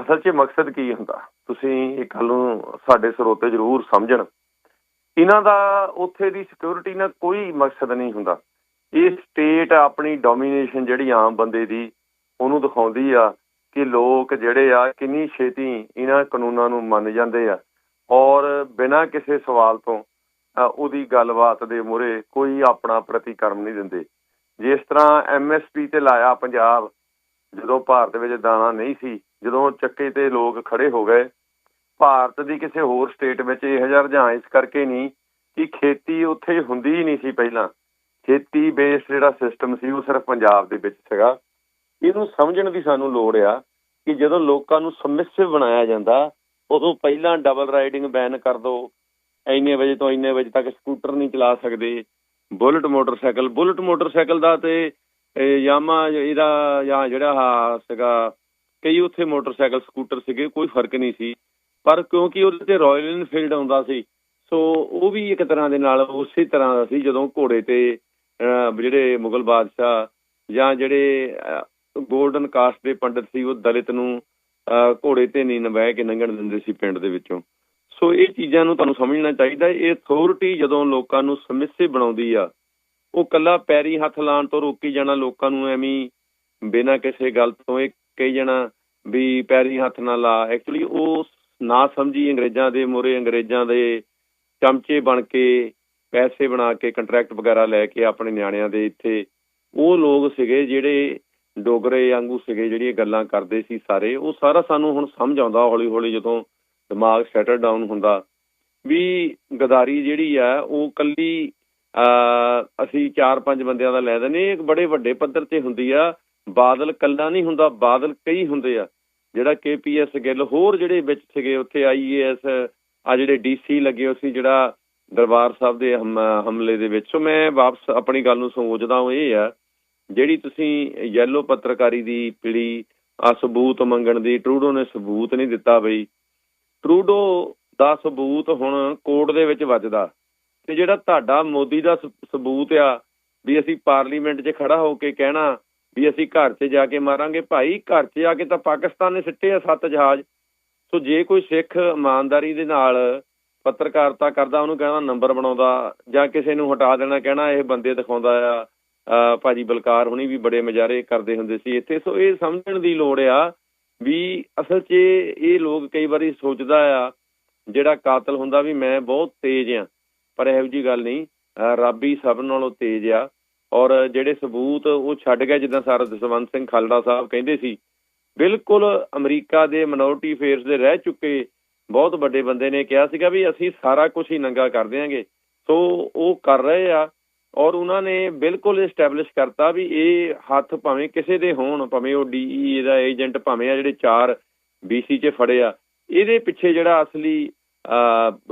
ਅਸਲ 'ਚ ਮਕਸਦ ਕੀ ਹੁੰਦਾ? ਤੁਸੀਂ ਇਹ ਗੱਲ ਨੂੰ ਸਾਡੇ ਸਰੋਤੇ ਜ਼ਰੂਰ ਸਮਝਣ। ਇਹਨਾਂ ਦਾ ਉੱਥੇ ਦੀ ਸਿਕਿਉਰਿਟੀ ਨਾਲ ਕੋਈ ਮਕਸਦ ਨਹੀਂ ਹੁੰਦਾ। ਇਹ ਸਟੇਟ ਆਪਣੀ ਡੋਮੀਨੇਸ਼ਨ ਜਿਹੜੀ ਆਮ ਬੰਦੇ ਦੀ ਉਹਨੂੰ ਦਿਖਾਉਂਦੀ ਆ ਕਿ ਲੋਕ ਜਿਹੜੇ ਆ ਕਿੰਨੀ ਛੇਤੀ ਇਹਨਾਂ ਕਾਨੂੰਨਾਂ ਨੂੰ ਮੰਨ ਜਾਂਦੇ ਆ। ਔਰ ਬਿਨਾਂ ਕਿਸੇ ਸਵਾਲ ਤੋਂ ਉਹਦੀ ਗੱਲਬਾਤ ਦੇ ਮੂਹਰੇ ਕੋਈ ਆਪਣਾ ਪ੍ਰਤੀਕਰਮ ਨਹੀਂ ਦਿੰਦੇ। ਜਿਸ ਤਰ੍ਹਾਂ ਐਮਐਸਪੀ ਤੇ ਲਾਇਆ ਪੰਜਾਬ, ਜਦੋਂ ਭਾਰਤ ਵਿੱਚ ਦਾਣਾ ਨਹੀਂ ਸੀ, ਜਦੋਂ ਚੱਕੇ ਤੇ ਲੋਕ ਖੜੇ ਹੋ ਗਏ, ਭਾਰਤ ਦੀ ਕਿਸੇ ਹੋਰ ਸਟੇਟ ਵਿੱਚ ਇਹ ਹਜ਼ਾਰ ਜਾਂ ਇਸ ਕਰਕੇ ਨਹੀਂ ਕਿ ਖੇਤੀ ਉੱਥੇ ਹੁੰਦੀ ਹੀ ਨਹੀਂ ਸੀ ਪਹਿਲਾਂ। ਖੇਤੀ ਬੇਸਡ ਜਿਹੜਾ ਸਿਸਟਮ ਸੀ, ਉਹ ਸਿਰਫ ਪੰਜਾਬ ਦੇ ਵਿੱਚ ਸੀਗਾ। ਇਹਨੂੰ ਸਮਝਣ ਦੀ ਸਾਨੂੰ ਲੋੜ ਆ ਕਿ ਜਦੋਂ ਲੋਕਾਂ ਨੂੰ ਸਬਮਿਸਿਵ ਬਣਾਇਆ ਜਾਂਦਾ ਉਦੋਂ ਪਹਿਲਾਂ ਡਬਲ ਰਾਈਡਿੰਗ ਬੈਨ ਕਰ ਦੋ। ਇੰਨੇ ਵਜੇ ਤੋਂ ਇੰਨੇ ਵਜੇ ਤੱਕ ਸਕੂਟਰ ਨਹੀਂ ਚਲਾ ਸਕਦੇ। ਬੁਲਟ ਮੋਟਰਸਾਈਕਲ ਬੁਲਟ ਮੋਟਰਸਾਈਕਲ ਦਾ ਤੇ ਯਾਮਾ ਇਹਦਾ ਜਾਂ ਜਿਹੜਾ ਸੀਗਾ, ਕਈ ਉੱਥੇ ਮੋਟਰਸਾਈਕਲ ਸਕੂਟਰ ਸੀਗੇ, ਕੋਈ ਫ਼ਰਕ ਨਹੀਂ ਸੀ। ਪਰ ਕਿਉਂਕਿ ਉਹਦੇ ਤੇ ਰਾਇਲ ਇਨਫੀਲਡ ਆਉਂਦਾ ਸੀ, ਸੋ ਉਹ ਵੀ ਇੱਕ ਤਰ੍ਹਾਂ ਦੇ ਨਾਲ ਉਸੇ ਤਰ੍ਹਾਂ ਦਾ ਸੀ ਜਦੋਂ ਘੋੜੇ ਤੇ ਜਿਹੜੇ ਮੁਗਲ ਬਾਦਸ਼ਾਹ ਜਾਂ ਜਿਹੜੇ ਗੋਲਡਨ ਕਾਸਟ ਦੇ ਪੰਡਿਤ ਸੀ, ਉਹ ਦਲਿਤ ਨੂੰ ਘੋੜੇ ਤੇ ਨਹੀਂ ਨਵਾਇ ਕੇ ਲੰਘਣ ਦਿੰਦੇ ਸੀ ਪਿੰਡ ਦੇ ਵਿੱਚੋਂ। ਸੋ ਇਹ ਚੀਜ਼ਾਂ ਨੂੰ ਤੁਹਾਨੂੰ ਸਮਝਣਾ ਚਾਹੀਦਾ ਇਹ ਅਥਾਰਟੀ ਜਦੋਂ ਲੋਕਾਂ ਨੂੰ ਸਮਿਸਿਵ ਬਣਾਉਂਦੀ ਆ, ਉਹ ਕੱਲਾ ਪੈਰੀ ਹੱਥ ਲਾਉਣ ਤੋਂ ਰੋਕੀ ਜਾਣਾ ਲੋਕਾਂ ਨੂੰ ਐਵੇਂ ਬਿਨਾਂ ਕਿਸੇ ਗੱਲ ਤੋਂ ਇਹ ਕਹੀ ਜਾਣਾ ਵੀ ਪੈਰੀ ਹੱਥ ਨਾ ਲਾ। ਐਕਚੁਅਲੀ ਉਹ ਨਾ ਸਮਝੀ ਅੰਗਰੇਜ਼ਾਂ ਦੇ ਮੋਰੇ ਅੰਗਰੇਜ਼ਾਂ ਦੇ ਚਮਚੇ ਬਣ ਕੇ ਪੈਸੇ ਬਣਾ ਕੇ ਕੰਟਰੈਕਟ ਵਗੈਰਾ ਲੈ ਕੇ ਆਪਣੇ ਨਿਆਣਿਆਂ ਦੇ ਇੱਥੇ ਉਹ ਲੋਕ ਸੀਗੇ ਜਿਹੜੇ ਡੋਗਰੇ ਵਾਂਗੂ ਸੀਗੇ ਜਿਹੜੀਆਂ ਗੱਲਾਂ ਕਰਦੇ ਸੀ ਸਾਰੇ, ਉਹ ਸਾਰਾ ਸਾਨੂੰ ਹੁਣ ਸਮਝ ਆਉਂਦਾ ਹੌਲੀ ਹੌਲੀ ਜਦੋਂ ਦਿਮਾਗ ਸੈਟਲ ਡਾਊਨ ਹੁੰਦਾ। ਵੀ ਗਦਾਰੀ ਜਿਹੜੀ ਆ, ਉਹ ਕੱਲੀ ਅਸੀਂ 4-5 ਬੰਦਿਆਂ ਦਾ ਲੈ ਦਿੰਦੇ ਇਹ ਬੜੇ ਵੱਡੇ ਪੱਧਰ ਤੇ ਹੁੰਦੀ ਆ। ਬਾਦਲ ਕੱਲਾ ਨਹੀਂ ਹੁੰਦਾ, ਬਾਦਲ ਕਈ ਹੁੰਦੇ ਆ। ਜਿਹੜਾ ਕੇਪੀਐਸ ਗਿੱਲ ਹੋਰ ਜਿਹੜੇ ਵਿੱਚ ਸੀਗੇ, ਉੱਥੇ ਆਈਏਐਸ ਆ ਜਿਹੜੇ ਡੀਸੀ ਲੱਗੇ ਹੋਏ ਸੀ, ਜਿਹੜਾ ਦਰਬਾਰ ਸਾਹਿਬ ਦੇ ਹਮਲੇ ਦੇ ਵਿੱਚ। ਸੋ ਮੈਂ ਵਾਪਸ ਆਪਣੀ ਗੱਲ ਨੂੰ ਸੋਚਦਾ ਹਾਂ, ਇਹ ਆ ਜਿਹੜੀ ਤੁਸੀਂ ਯੈਲੋ ਪੱਤਰਕਾਰੀ ਦੀ ਪੀੜੀ ਆ ਸਬੂਤ ਮੰਗਣ ਦੀ ਟਰੂਡੋ ਨੇ ਸਬੂਤ ਨਹੀਂ ਦਿੱਤਾ ਬਈ। ਟਰੂਡੋ ਦਾ ਸਬੂਤ ਹੁਣ ਕੋਰਟ ਦੇ ਵਿੱਚ ਵੱਜਦਾ। ਤੇ ਜਿਹੜਾ ਤੁਹਾਡਾ ਮੋਦੀ ਦਾ ਸਬੂਤ ਆ ਵੀ ਅਸੀਂ ਪਾਰਲੀਮੈਂਟ 'ਚ ਖੜਾ ਹੋ ਕੇ ਕਹਿਣਾ ਵੀ ਅਸੀਂ ਘਰ 'ਚ ਜਾ ਕੇ ਮਾਰਾਂਗੇ, ਭਾਈ ਘਰ 'ਚ ਜਾ ਕੇ ਤਾਂ ਪਾਕਿਸਤਾਨ ਨੇ ਸਿੱਟੇ ਆ ਸੱਤ ਜਹਾਜ਼। ਸੋ ਜੇ ਕੋਈ ਸਿੱਖ ਇਮਾਨਦਾਰੀ ਦੇ ਨਾਲ ਪੱਤਰਕਾਰਤਾ ਕਰਦਾ, ਉਹਨੂੰ ਕਹਿੰਦਾ ਨੰਬਰ ਬਣਾਉਂਦਾ ਜਾਂ ਕਿਸੇ ਨੂੰ ਹਟਾ ਦੇਣਾ, ਕਹਿਣਾ ਇਹ ਬੰਦੇ ਦਿਖਾਉਂਦਾ ਆ ਭਾਜੀ ਬਲਕਾਰ ਹੁਣੀ ਵੀ ਬੜੇ ਮਜ਼ਾਰੇ ਕਰਦੇ ਹੁੰਦੇ ਸੀ ਇੱਥੇ, ਸੋ ਇਹ ਸਮਝਣ ਦੀ ਲੋੜ ਆ ਵੀ ਅਸਲ 'ਚ ਇਹ ਲੋਕ ਕਈ ਵਾਰੀ ਸੋਚਦਾ ਆ, ਜਿਹੜਾ ਕਾਤਲ ਹੁੰਦਾ ਵੀ ਮੈਂ ਬਹੁਤ ਤੇਜ਼ ਆ, ਪਰ ਇਹੋ ਜੀ ਗੱਲ ਨਹੀਂ ਰੱਬ ਹੀ ਸਭ ਨਾਲੋਂ ਤੇਜ਼ ਆ, ਔਰ ਜਿਹੜੇ ਸਬੂਤ ਉਹ ਛੱਡ ਗਿਆ ਜਿੱਦਾਂ ਸਰ ਜਸਵੰਤ ਸਿੰਘ ਖਾਲੜਾ ਸਾਹਿਬ ਕਹਿੰਦੇ ਸੀ, ਬਿਲਕੁਲ ਅਮਰੀਕਾ ਦੇ ਮਿਨੋਰਟੀ ਫੇਅਰਸ ਦੇ ਰਹਿ ਚੁੱਕੇ ਬਹੁਤ ਵੱਡੇ ਬੰਦੇ ਨੇ ਕਿਹਾ ਸੀਗਾ ਵੀ ਅਸੀਂ ਸਾਰਾ ਕੁਝ ਹੀ ਨੰਗਾ ਕਰ ਦਿਆਂਗੇ, ਸੋ ਉਹ ਕਰ ਰਹੇ ਆ ਔਰ ਉਹਨਾਂ ਨੇ ਬਿਲਕੁਲ ਐਸਟੈਬਲਿਸ਼ ਕਰਤਾ ਵੀ ਇਹ ਹੱਥ ਭਾਵੇਂ ਕਿਸੇ ਦੇ ਹੋਣ ਭਾਵੇਂ ਉਹ ਡੀਈ ਦਾ ਏਜੰਟ ਭਾਵੇਂ ਆ ਜਿਹੜੇ ਚਾਰ ਬੀਸੀ 'ਚ ਫੜੇ ਆ ਇਹਦੇ ਪਿੱਛੇ ਜਿਹੜਾ ਅਸਲੀ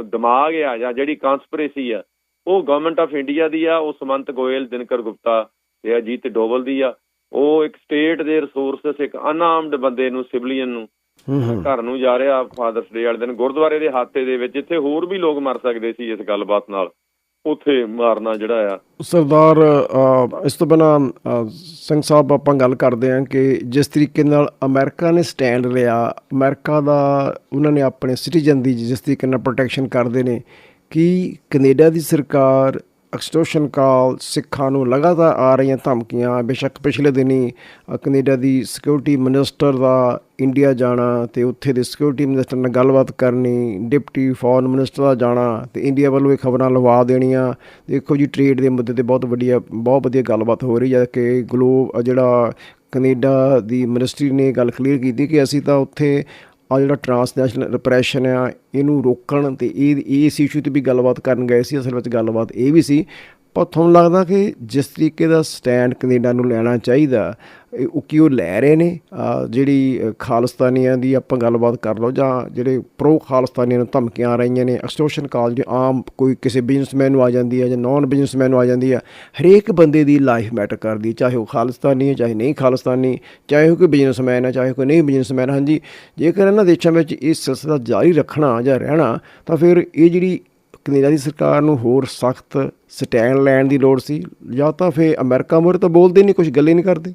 ਦਿਮਾਗ ਆ ਜਾਂ ਜਿਹੜੀ ਕਨਸਪੀਰੇਸੀ ਆ ਉਹ ਗਵਰਨਮੈਂਟ ਆਫ ਇੰਡੀਆ ਦੀ ਆ ਉਹ ਸਮੰਤ ਗੋਇਲ ਦਿਨਕਰ ਗੁਪਤਾ ਤੇ ਅਜੀਤ ਡੋਵਲ ਦੀ ਆ ਉਹ ਇੱਕ ਸਟੇਟ ਦੇ ਰਿਸੋਰਸਸ ਇੱਕ ਅਨਆਰਮਡ ਬੰਦੇ ਨੂੰ ਸਿਵਲੀਅਨ ਨੂੰ ਘਰ ਨੂੰ ਜਾ ਰਿਹਾ ਫਾਦਰਸ ਡੇ ਵਾਲੇ ਦਿਨ ਗੁਰਦੁਆਰੇ ਦੇ ਹਾਤੇ ਦੇ ਵਿੱਚ ਜਿੱਥੇ ਹੋਰ ਵੀ ਲੋਕ ਮਰ ਸਕਦੇ ਸੀ ਇਸ ਗੱਲਬਾਤ ਨਾਲ। ਉੱਥੇ ਮਾਰਨਾ ਜਿਹੜਾ ਆ। ਸਰਦਾਰ ਇਸ ਤੋਂ ਬਿਨਾਂ ਸਿੰਘ ਸਾਹਿਬ ਆਪਾਂ ਗੱਲ ਕਰਦੇ ਹਾਂ ਕਿ ਜਿਸ ਤਰੀਕੇ ਨਾਲ ਅਮਰੀਕਾ ਨੇ ਸਟੈਂਡ ਲਿਆ, ਅਮਰੀਕਾ ਦਾ ਉਹਨਾਂ ਨੇ ਆਪਣੇ ਸਿਟੀਜ਼ਨ ਦੀ ਜਿਸ ਤਰੀਕੇ ਨਾਲ ਪ੍ਰੋਟੈਕਸ਼ਨ ਕਰਦੇ ਨੇ, ਕਿ ਕੈਨੇਡਾ ਦੀ ਸਰਕਾਰ ਐਕਸਟੋਸ਼ਨ ਕਾਲ ਸਿੱਖਾਂ ਨੂੰ ਲਗਾਤਾਰ ਆ ਰਹੀਆਂ ਧਮਕੀਆਂ। ਬੇਸ਼ੱਕ ਪਿਛਲੇ ਦਿਨੀ ਅ, ਕੈਨੇਡਾ ਦੀ ਸਿਕਿਉਰਿਟੀ ਮਿਨਿਸਟਰ ਦਾ ਇੰਡੀਆ ਜਾਣਾ ਤੇ ਉੱਥੇ ਦੇ ਸਿਕਿਉਰਿਟੀ ਮਿਨਿਸਟਰ ਨਾਲ ਗੱਲਬਾਤ ਕਰਨੀ ਡਿਪਟੀ ਫੋਰਨ ਮਿਨਿਸਟਰ ਦਾ ਜਾਣਾ ਤੇ ਇੰਡੀਆ ਵੱਲੋਂ ਇਹ ਖਬਰਾਂ ਲਵਾ ਦੇਣੀਆਂ। ਦੇਖੋ ਜੀ ਟ੍ਰੇਡ ਦੇ ਮੁੱਦੇ ਤੇ ਬਹੁਤ ਵਧੀਆ ਬਹੁਤ ਵਧੀਆ ਗੱਲਬਾਤ ਹੋ ਰਹੀ ਹੈ ਕਿ ਗਲੋਬ ਜਿਹੜਾ ਕੈਨੇਡਾ ਦੀ ਮਿਨਿਸਟਰੀ ਨੇ ਗੱਲ ਕਲੀਅਰ ਕੀਤੀ ਕਿ ਅਸੀਂ ਤਾਂ ਉੱਥੇ ਆ ਜਿਹੜਾ ਟਰਾਂਸਨੈਸ਼ਨਲ ਰਿਪਰੈਸ਼ਨ ਆ, ਇਹਨੂੰ ਰੋਕਣ ਤੇ ਇਹ, ਇਸ ਇਸ਼ੂ ਤੇ ਵੀ ਗੱਲਬਾਤ ਕਰਨ ਗਏ ਸੀ, ਅਸਲ ਵਿੱਚ ਗੱਲਬਾਤ ਇਹ ਵੀ ਸੀ ਪਰ ਤੁਹਾਨੂੰ ਲੱਗਦਾ ਕਿ ਜਿਸ ਤਰੀਕੇ ਦਾ ਸਟੈਂਡ ਕੈਨੇਡਾ ਨੂੰ ਲੈਣਾ ਚਾਹੀਦਾ ਉਹ ਕੀ ਉਹ ਲੈ ਰਹੇ ਨੇ? ਜਿਹੜੀ ਅਹ ਖਾਲਿਸਤਾਨੀਆਂ ਦੀ ਆਪਾਂ ਗੱਲਬਾਤ ਕਰ ਲਓ ਜਾਂ ਜਿਹੜੇ ਪ੍ਰੋ ਖਾਲਿਸਤਾਨੀਆਂ ਨੂੰ ਧਮਕੀਆਂ ਆ ਰਹੀਆਂ ਨੇ ਐਕਸਟੋਸ਼ਨ ਕਾਲ ਜੇ ਆਮ ਕੋਈ ਕਿਸੇ ਬਿਜ਼ਨਸਮੈਨ ਨੂੰ ਆ ਜਾਂਦੀ ਹੈ ਜਾਂ ਨਾਨ ਬਿਜ਼ਨਸਮੈਨ ਨੂੰ ਆ ਜਾਂਦੀ ਹੈ, ਹਰੇਕ ਬੰਦੇ ਦੀ ਲਾਈਫ ਮੈਟਰ ਕਰਦੀ ਚਾਹੇ ਉਹ ਖਾਲਿਸਤਾਨੀ ਹੈ, ਚਾਹੇ ਨਹੀਂ ਖਾਲਿਸਤਾਨੀ, ਚਾਹੇ ਉਹ ਕੋਈ ਬਿਜ਼ਨਸਮੈਨ ਹੈ, ਚਾਹੇ ਕੋਈ ਨਹੀਂ ਬਿਜ਼ਨਸਮੈਨ। ਹਾਂਜੀ, ਜੇਕਰ ਇਹਨਾਂ ਦੇਸ਼ਾਂ ਵਿੱਚ ਇਹ ਸਿਲਸਿਲਾ ਜਾਰੀ ਰੱਖਣਾ ਜਾਂ ਰਹਿਣਾ, ਤਾਂ ਫਿਰ ਇਹ ਜਿਹੜੀ ਕੈਨੇਡਾ ਦੀ ਸਰਕਾਰ ਨੂੰ ਹੋਰ ਸਖਤ ਸਟੈਂਡ ਲੈਣ ਦੀ ਲੋੜ ਸੀ। ਜਾਂ ਤਾਂ ਫਿਰ ਅਮਰੀਕਾ ਮੋਰ ਤਾਂ ਬੋਲਦੇ ਨਹੀਂ ਕੁਝ ਗੱਲੇ ਨਹੀਂ ਕਰਦੇ।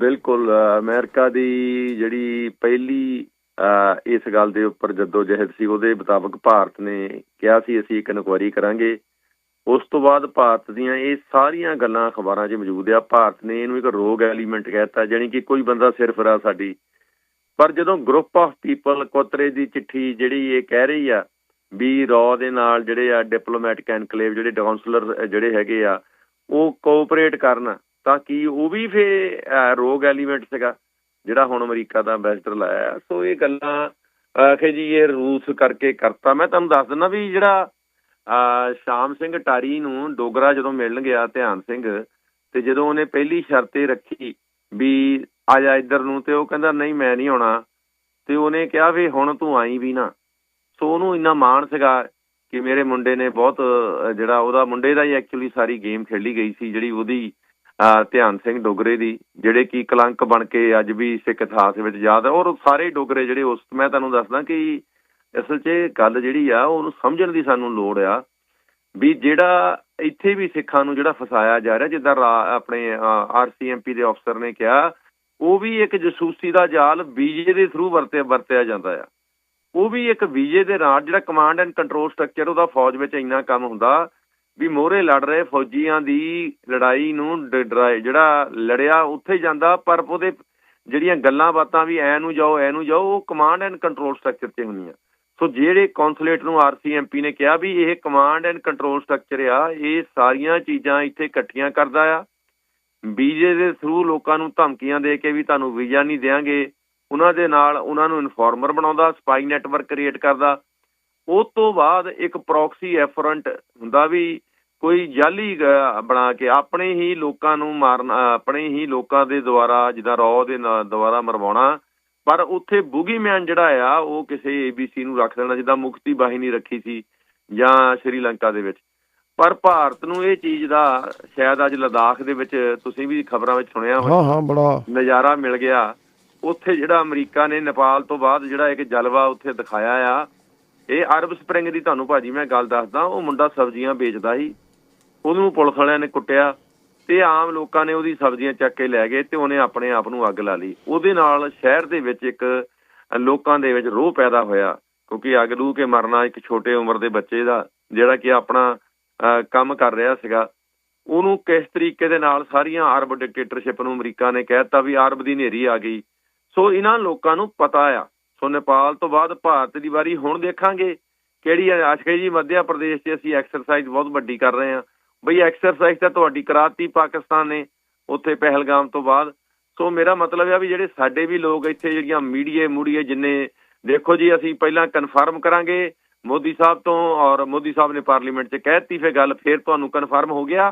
ਬਿਲਕੁਲ ਅਮਰੀਕਾ ਦੀ ਜਿਹੜੀ ਪਹਿਲੀ ਇਸ ਗੱਲ ਦੇ ਉੱਪਰ ਜਦੋਂ ਜਹਿਦ ਸੀ, ਉਹਦੇ ਮੁਤਾਬਕ ਭਾਰਤ ਨੇ ਕਿਹਾ ਸੀ, ਅਸੀਂ ਇੱਕ ਇਨਕੁਆਇਰੀ ਕਰਾਂਗੇ। ਉਸ ਤੋਂ ਬਾਅਦ ਭਾਰਤ ਦੀਆਂ ਇਹ ਸਾਰੀਆਂ ਗੱਲਾਂ, ਅਖਬਾਰਾਂ 'ਚ ਮੌਜੂਦ ਆ। ਭਾਰਤ ਨੇ ਇਹਨੂੰ ਇੱਕ ਰੋਗ ਐਲੀਮੈਂਟ ਕਹਿਤਾ, ਜਾਣੀ ਕਿ ਕੋਈ ਬੰਦਾ ਸਿਰ ਫਿਰਾ ਸਾਡੀ। ਪਰ ਜਦੋਂ ਗਰੁੱਪ ਆਫ ਪੀਪਲ ਕੋਤਰੇ ਦੀ ਚਿੱਠੀ ਜਿਹੜੀ ਇਹ ਕਹਿ ਰਹੀ ਆ ਵੀ ਰॉ ਦੇ ਨਾਲ ਜਿਹੜੇ ਆ ਡਿਪਲੋਮੈਟਿਕ ਐਨਕਲੇਵ ਜਿਹੜੇ ਕਾਉਂਸਲਰ ਜਿਹੜੇ ਹੈਗੇ ਆ, ਉਹ ਕੋਆਪਰੇਟ ਕਰਨ ਤਾਂ ਕੀ ਉਹ ਵੀ ਫੇ ਰੋਗ ਐਲੀਮੈਂਟ ਸੀਗਾ, ਜਿਹੜਾ ਹੁਣ ਅਮਰੀਕਾ ਦਾ ਐਮਬੈਸਡਰ ਲਾਇਆ ਸੋ ਇਹ ਗੱਲਾਂ ਆਖੇ ਜੀ, ਇਹ ਰੂਸ ਕਰਕੇ ਕਰਤਾ। ਮੈਂ ਤੁਹਾਨੂੰ ਦੱਸ ਦਿੰਦਾ ਵੀ ਜਿਹੜਾ ਸ਼ਾਮ ਸਿੰਘ ਟਾਰੀ ਨੂੰ ਡੋਗਰਾ ਜਦੋਂ ਮਿਲਣ ਗਿਆ ਧਿਆਨ ਸਿੰਘ, ਤੇ ਜਦੋਂ ਉਹਨੇ ਪਹਿਲੀ ਸ਼ਰਤ ਰੱਖੀ ਵੀ ਆ ਜਾ ਇੱਧਰ ਨੂੰ, ਤੇ ਉਹ ਕਹਿੰਦਾ, ਨਹੀਂ, ਮੈਂ ਨਹੀਂ ਆਉਣਾ। ਤੇ ਉਹਨੇ ਕਿਹਾ ਵੀ ਹੁਣ ਤੂੰ ਆਈ ਵੀ ਨਾ। ਸੋ ਉਹਨੂੰ ਇੰਨਾ ਮਾਣ ਸੀਗਾ ਕਿ ਮੇਰੇ ਮੁੰਡੇ ਨੇ ਬਹੁਤ ਜਿਹੜਾ ਉਹਦਾ ਮੁੰਡੇ ਦਾ ਹੀ ਐਕਚੁਅਲੀ ਸਾਰੀ ਗੇਮ ਖੇਲੀ ਗਈ ਸੀ, ਜਿਹੜੀ ਉਹਦੀ ਧਿਆਨ ਸਿੰਘ ਡੋਗਰੇ ਦੀ, ਜਿਹੜੇ ਕੀ ਕਲੰਕ ਬਣ ਕੇ ਅੱਜ ਵੀ ਸਿੱਖ ਇਤਿਹਾਸ ਵਿੱਚ ਯਾਦ ਹੈ ਔਰ ਸਾਰੇ ਡੋਗਰੇ ਜਿਹੜੇ ਉਸ, ਮੈਂ ਤੁਹਾਨੂੰ ਦੱਸਦਾ ਕਿ ਅਸਲ 'ਚ ਗੱਲ ਜਿਹੜੀ ਆ, ਉਹਨੂੰ ਸਮਝਣ ਦੀ ਸਾਨੂੰ ਲੋੜ ਆ ਵੀ ਜਿਹੜਾ ਇੱਥੇ ਵੀ ਸਿੱਖਾਂ ਨੂੰ ਜਿਹੜਾ ਫਸਾਇਆ ਜਾ ਰਿਹਾ, ਜਿੱਦਾਂ ਰਾ- ਆਪਣੇ ਆਰਸੀਐਮਪੀ ਦੇ ਅਫਸਰ ਨੇ ਕਿਹਾ, ਉਹ ਵੀ ਇੱਕ ਜਸੂਸੀ ਦਾ ਜਾਲ ਬੀਜੇ ਦੇ ਥਰੂ ਵਰਤਿਆ ਵਰਤਿਆ ਜਾਂਦਾ ਆ। ਉਹ ਵੀ ਇੱਕ ਵੀਜ਼ੇ ਦੇ ਨਾਲ ਜਿਹੜਾ ਕਮਾਂਡ ਐਂਡ ਕੰਟਰੋਲ ਸਟਰਕਚਰ ਉਹਦਾ ਫੌਜ ਵਿੱਚ ਇੰਨਾ ਕੰਮ ਹੁੰਦਾ ਵੀ ਮੋਹਰੇ ਲੜ ਰਹੇ ਫੌਜੀਆਂ ਦੀ ਲੜਾਈ ਨੂੰ ਡਰਾਏ ਜਿਹੜਾ ਲੜਿਆ ਉੱਥੇ ਜਾਂਦਾ ਪਰ ਉਹਦੇ ਜਿਹੜੀਆਂ ਗੱਲਾਂ ਬਾਤਾਂ ਵੀ ਐ ਨੂੰ ਜਾਓ, ਐ ਨੂੰ ਜਾਓ, ਉਹ ਕਮਾਂਡ ਐਂਡ ਕੰਟਰੋਲ ਸਟਰਕਚਰ ਤੇ ਹੁੰਦੀਆਂ। ਸੋ ਜਿਹੜੇ ਕੌਂਸੂਲੇਟ ਨੂੰ ਆਰਸੀਐਮਪੀ ਨੇ ਕਿਹਾ ਵੀ ਇਹ ਕਮਾਂਡ ਐਂਡ ਕੰਟਰੋਲ ਸਟਰਕਚਰ ਆ, ਇਹ ਸਾਰੀਆਂ ਚੀਜ਼ਾਂ ਇੱਥੇ ਇਕੱਠੀਆਂ ਕਰਦਾ ਆ। ਵੀਜ਼ੇ ਦੇ ਥਰੂ ਲੋਕਾਂ ਨੂੰ ਧਮਕੀਆਂ ਦੇ ਕੇ ਵੀ ਤੁਹਾਨੂੰ ਵੀਜ਼ਾ ਨਹੀਂ ਦੇਾਂਗੇ ਉਹਨਾਂ ਦੇ ਨਾਲ ਉਹਨਾਂ ਨੂੰ ਇਨਫਾਰਮਰ ਬਣਾਉਂਦਾ ਸਪਾਈ ਨੈਟਵਰਕ ਕ੍ਰੀਏਟ ਕਰਦਾ। ਉਸ ਤੋਂ ਬਾਅਦ ਇੱਕ ਪ੍ਰੋਕਸੀ ਐਫਰੰਟ ਹੁੰਦਾ ਵੀ ਕੋਈ ਜਾਲੀ ਬਣਾ ਕੇ ਆਪਣੇ ਹੀ ਲੋਕਾਂ ਨੂੰ ਮਾਰਨ ਆਪਣੇ ਹੀ ਲੋਕਾਂ ਦੇ ਦੁਆਰਾ ਜਿੱਦਾਂ ਰੌ ਦੇ ਦੁਆਰਾ ਮਰਵਾਉਣਾ। ਪਰ ਉੱਥੇ ਬੁਗੀਮੈਨ ਜਿਹੜਾ ਆ ਉਹ ਕਿਸੇ ਏਬੀਸੀ ਨੂੰ ਰੱਖ ਦੇਣਾ ਜਿੱਦਾਂ ਮੁਕਤੀ ਬਾਹਿਨੀ ਰੱਖੀ ਸੀ ਜਾਂ ਸ਼੍ਰੀਲੰਕਾ ਦੇ ਵਿੱਚ। ਪਰ ਭਾਰਤ ਨੂੰ ਇਹ ਚੀਜ਼ ਦਾ ਸ਼ਾਇਦ ਅੱਜ ਲਦਾਖ ਦੇ ਵਿੱਚ ਤੁਸੀਂ ਵੀ ਖਬਰਾਂ ਵਿੱਚ ਸੁਣਿਆ ਹੋਣਾ ਹਾਂ ਹਾਂ ਬੜਾ ਨਜ਼ਾਰਾ ਮਿਲ ਗਿਆ। ਉੱਥੇ ਜਿਹੜਾ ਅਮਰੀਕਾ ਨੇ ਨੇਪਾਲ ਤੋਂ ਬਾਅਦ ਜਿਹੜਾ ਇੱਕ ਜਲਵਾ ਉੱਥੇ ਦਿਖਾਇਆ ਆ, ਇਹ ਅਰਬ ਸਪਰਿੰਗ ਦੀ ਤੁਹਾਨੂੰ ਭਾਜੀ ਮੈਂ ਗੱਲ ਦੱਸਦਾ, ਉਹ ਮੁੰਡਾ ਸਬਜ਼ੀਆਂ ਵੇਚਦਾ ਸੀ, ਉਹਨੂੰ ਪੁਲਿਸ ਵਾਲਿਆਂ ਨੇ ਕੁੱਟਿਆ ਤੇ ਆਮ ਲੋਕਾਂ ਨੇ ਉਹਦੀ ਸਬਜ਼ੀਆਂ ਚੱਕ ਕੇ ਲੈ ਗਏ ਤੇ ਉਹਨੇ ਆਪਣੇ ਆਪ ਨੂੰ ਅੱਗ ਲਾ ਲਈ। ਉਹਦੇ ਨਾਲ ਸ਼ਹਿਰ ਦੇ ਵਿੱਚ ਇੱਕ ਲੋਕਾਂ ਦੇ ਵਿੱਚ ਰੋਹ ਪੈਦਾ ਹੋਇਆ, ਕਿਉਂਕਿ ਅੱਗ ਲੂ ਕੇ ਮਰਨਾ ਇੱਕ ਛੋਟੇ ਉਮਰ ਦੇ ਬੱਚੇ ਦਾ, ਜਿਹੜਾ ਕਿ ਆਪਣਾ ਕੰਮ ਕਰ ਰਿਹਾ ਸੀਗਾ। ਉਹਨੂੰ ਕਿਸ ਤਰੀਕੇ ਦੇ ਨਾਲ ਸਾਰੀਆਂ ਅਰਬ ਡਿਕਟੇਟਰਸ਼ਿਪ ਨੂੰ ਅਮਰੀਕਾ ਨੇ ਕਹਿਤਾ ਵੀ ਅਰਬ ਦੀ ਨੇਰੀ ਆ ਗਈ ਸੋ ਇਹਨਾਂ ਲੋਕਾਂ ਨੂੰ ਪਤਾ ਆ। ਸੋ ਨੇਪਾਲ ਤੋਂ ਬਾਅਦ ਭਾਰਤ ਦੀ ਵਾਰੀ ਹੁਣ ਦੇਖਾਂਗੇ। ਕਿਹੜੀ ਆਸ਼ਕੇ ਜੀ ਮੱਧਿਆ ਪ੍ਰਦੇਸ਼ 'ਚ ਅਸੀਂ ਐਕਸਰਸਾਈਜ਼ ਬਹੁਤ ਵੱਡੀ ਕਰ ਰਹੇ ਹਾਂ। ਬਈ ਐਕਸਰਸਾਈਜ਼ ਤਾਂ ਤੁਹਾਡੀ ਕਰਾਤੀ ਪਾਕਿਸਤਾਨ ਨੇ, ਉੱਥੇ ਪਹਿਲਗਾਮ ਤੋਂ ਬਾਅਦ। ਸੋ ਮੇਰਾ ਮਤਲਬ ਆ ਵੀ ਜਿਹੜੇ ਸਾਡੇ ਵੀ ਲੋਕ ਇੱਥੇ ਜਿਹੜੀਆਂ ਮੀਡੀਏ ਮੂੜੀਏ ਜਿੰਨੇ, ਦੇਖੋ ਜੀ ਅਸੀਂ ਪਹਿਲਾਂ ਕਨਫਰਮ ਕਰਾਂਗੇ। ਮੋਦੀ ਸਾਹਿਬ ਤੋਂ ਔਰ ਮੋਦੀ ਸਾਹਿਬ ਨੇ ਪਾਰਲੀਮੈਂਟ 'ਚ ਕਹਿਤੀ ਫੇ ਗੱਲ, ਫੇਰ ਤੁਹਾਨੂੰ ਕਨਫਰਮ ਹੋ ਗਿਆ।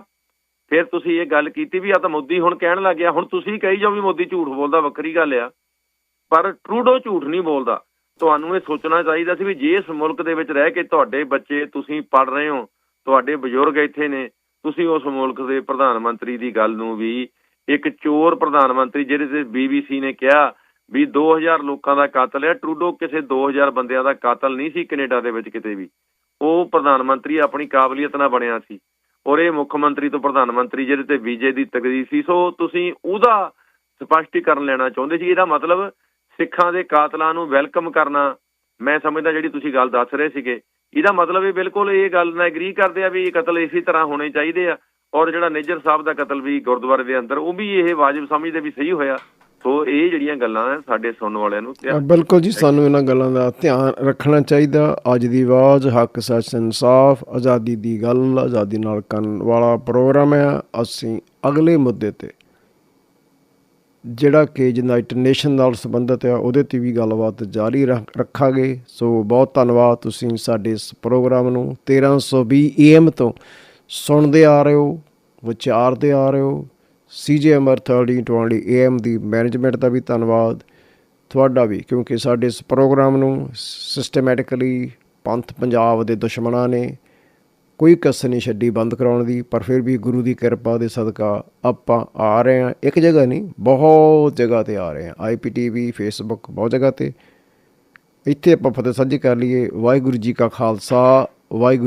ਫਿਰ ਤੁਸੀਂ ਇਹ ਗੱਲ ਕੀਤੀ ਵੀ ਆ ਤਾਂ ਮੋਦੀ ਹੁਣ ਕਹਿਣ ਲੱਗ ਗਿਆ। ਹੁਣ ਤੁਸੀਂ ਕਹੀ ਜਾਓ ਵੀ ਮੋਦੀ ਝੂਠ ਬੋਲਦਾ, ਵੱਖਰੀ ਗੱਲ ਆ। ਪਰ ਟਰੂਡੋ ਝੂਠ ਨਹੀਂ ਬੋਲਦਾ। ਤੁਹਾਨੂੰ ਇਹ ਸੋਚਣਾ ਚਾਹੀਦਾ ਸੀ ਵੀ ਜੇ ਇਸ ਮੁਲਕ ਦੇ ਵਿੱਚ ਰਹਿ ਕੇ ਤੁਹਾਡੇ ਬੱਚੇ ਤੁਸੀਂ ਪੜ ਰਹੇ ਹੋ, ਤੁਹਾਡੇ ਬਜ਼ੁਰਗ ਇੱਥੇ ਨੇ, ਤੁਸੀਂ ਉਸ ਮੁਲਕ ਦੇ ਪ੍ਰਧਾਨ ਮੰਤਰੀ ਦੀ ਗੱਲ ਨੂੰ ਵੀ ਇੱਕ ਚੋਰ ਪ੍ਰਧਾਨ ਮੰਤਰੀ ਜਿਹੜੇ ਤੇ ਬੀਬੀਸੀ ਨੇ ਕਿਹਾ ਵੀ 2000 ਲੋਕਾਂ ਦਾ ਕਾਤਲ ਹੈ ਟਰੂਡੋ ਕਿਸੇ 2000 ਬੰਦਿਆਂ ਦਾ ਕਾਤਲ ਨਹੀਂ ਸੀ ਕੈਨੇਡਾ ਦੇ ਵਿੱਚ ਕਿਤੇ ਵੀ। ਉਹ ਪ੍ਰਧਾਨ ਮੰਤਰੀ ਆਪਣੀ ਕਾਬਲੀਅਤ ਨਾਲ ਬਣਿਆ ਸੀ। ਔਰ ਇਹ ਮੁੱਖ ਮੰਤਰੀ ਤੋਂ ਪ੍ਰਧਾਨ ਮੰਤਰੀ ਜਿਹਦੇ ਤੇ ਵਿਜੇ ਦੀ ਤਕਦੀਰ ਸੀ, ਸੋ ਤੁਸੀਂ ਉਹਦਾ ਸਪਸ਼ਟੀਕਰਨ ਲੈਣਾ ਚਾਹੁੰਦੇ ਸੀ। ਇਹਦਾ ਮਤਲਬ ਸਿੱਖਾਂ ਦੇ ਕਾਤਲਾਂ ਨੂੰ ਵੈਲਕਮ ਕਰਨਾ, ਮੈਂ ਸਮਝਦਾ ਜਿਹੜੀ ਤੁਸੀਂ ਗੱਲ ਦੱਸ ਰਹੇ ਸੀਗੇ। ਇਹਦਾ ਮਤਲਬ ਇਹ ਬਿਲਕੁਲ ਇਹ ਗੱਲ ਨਾਲ ਐਗਰੀ ਕਰਦੇ ਆ ਵੀ ਇਹ ਕਤਲ ਇਸੇ ਤਰ੍ਹਾਂ ਹੋਣੇ ਚਾਹੀਦੇ ਆ ਔਰ ਜਿਹੜਾ ਨੇਜਰ ਸਾਹਿਬ ਦਾ ਕਤਲ ਵੀ ਗੁਰਦੁਆਰੇ ਦੇ ਅੰਦਰ, ਉਹ ਵੀ ਇਹ ਵਾਜਬ ਸਮਝਦੇ ਵੀ ਸਹੀ ਹੋਇਆ। ਸੋ ਇਹ ਜਿਹੜੀਆਂ ਗੱਲਾਂ ਸਾਡੇ ਸੁਣਨ ਵਾਲਿਆਂ ਨੂੰ ਧਿਆਨ ਬਿਲਕੁਲ ਜੀ, ਸਾਨੂੰ ਇਹਨਾਂ ਗੱਲਾਂ ਦਾ ਧਿਆਨ ਰੱਖਣਾ ਚਾਹੀਦਾ। ਅੱਜ ਦੀ ਆਵਾਜ਼, ਹੱਕ, ਸੱਚ, ਇਨਸਾਫ, ਆਜ਼ਾਦੀ ਦੀ ਗੱਲ, ਆਜ਼ਾਦੀ ਨਾਲ ਕਰਨ ਵਾਲਾ ਪ੍ਰੋਗਰਾਮ ਹੈ ਅਸੀਂ ਅਗਲੇ ਮੁੱਦੇ ਤੇ ਜਿਹੜਾ ਕਿ ਯੂਨਾਈਟਿਡ ਨੇਸ਼ਨ ਨਾਲ ਸੰਬੰਧਿਤ ਹੈ ਉਹਦੇ ਤੇ ਵੀ ਗੱਲਬਾਤ ਜਾਰੀ ਰੱਖ- ਰੱਖਾਂਗੇ। ਸੋ ਬਹੁਤ ਧੰਨਵਾਦ ਤੁਸੀਂ ਸਾਡੇ ਇਸ ਪ੍ਰੋਗਰਾਮ ਨੂੰ 1320 AM ਤੋਂ ਸੁਣਦੇ ਆ ਰਹੇ ਹੋ, ਵਿਚਾਰਦੇ ਆ ਰਹੇ ਹੋ। ਸੀਜੀਐਮਆਰ 3020 AM ਦੀ ਮੈਨੇਜਮੈਂਟ ਦਾ ਵੀ ਧੰਨਵਾਦ। ਤੁਹਾਡਾ ਵੀ, ਕਿਉਂਕਿ ਸਾਡੇ ਇਸ ਪ੍ਰੋਗਰਾਮ ਨੂੰ ਸਿਸਟਮੈਟਿਕਲੀ ਪੰਥ ਪੰਜਾਬ ਦੇ ਦੁਸ਼ਮਣਾਂ ਨੇ ਕੋਈ ਕਸਰ ਨਹੀਂ ਛੱਡੀ ਬੰਦ ਕਰਾਉਣ ਦੀ, ਪਰ ਫਿਰ ਵੀ ਗੁਰੂ ਦੀ ਕਿਰਪਾ ਦੇ ਸਦਕਾ ਆਪਾਂ ਆ ਰਹੇ ਹਾਂ। ਇੱਕ ਜਗ੍ਹਾ ਨਹੀਂ, ਬਹੁਤ ਜਗ੍ਹਾ ਤੇ ਆ ਰਹੇ ਹਾਂ। ਆਈਪੀਟੀਵੀ ਫੇਸਬੁੱਕ ਬਹੁਤ ਜਗ੍ਹਾ ਤੇ। ਇੱਥੇ ਆਪਾਂ ਫਤਿਹ ਸਾਂਝੀ ਕਰ ਲਈਏ। ਵਾਹਿਗੁਰੂ ਜੀ ਕਾ ਖਾਲਸਾ, ਵਾਹਿਗੁਰੂ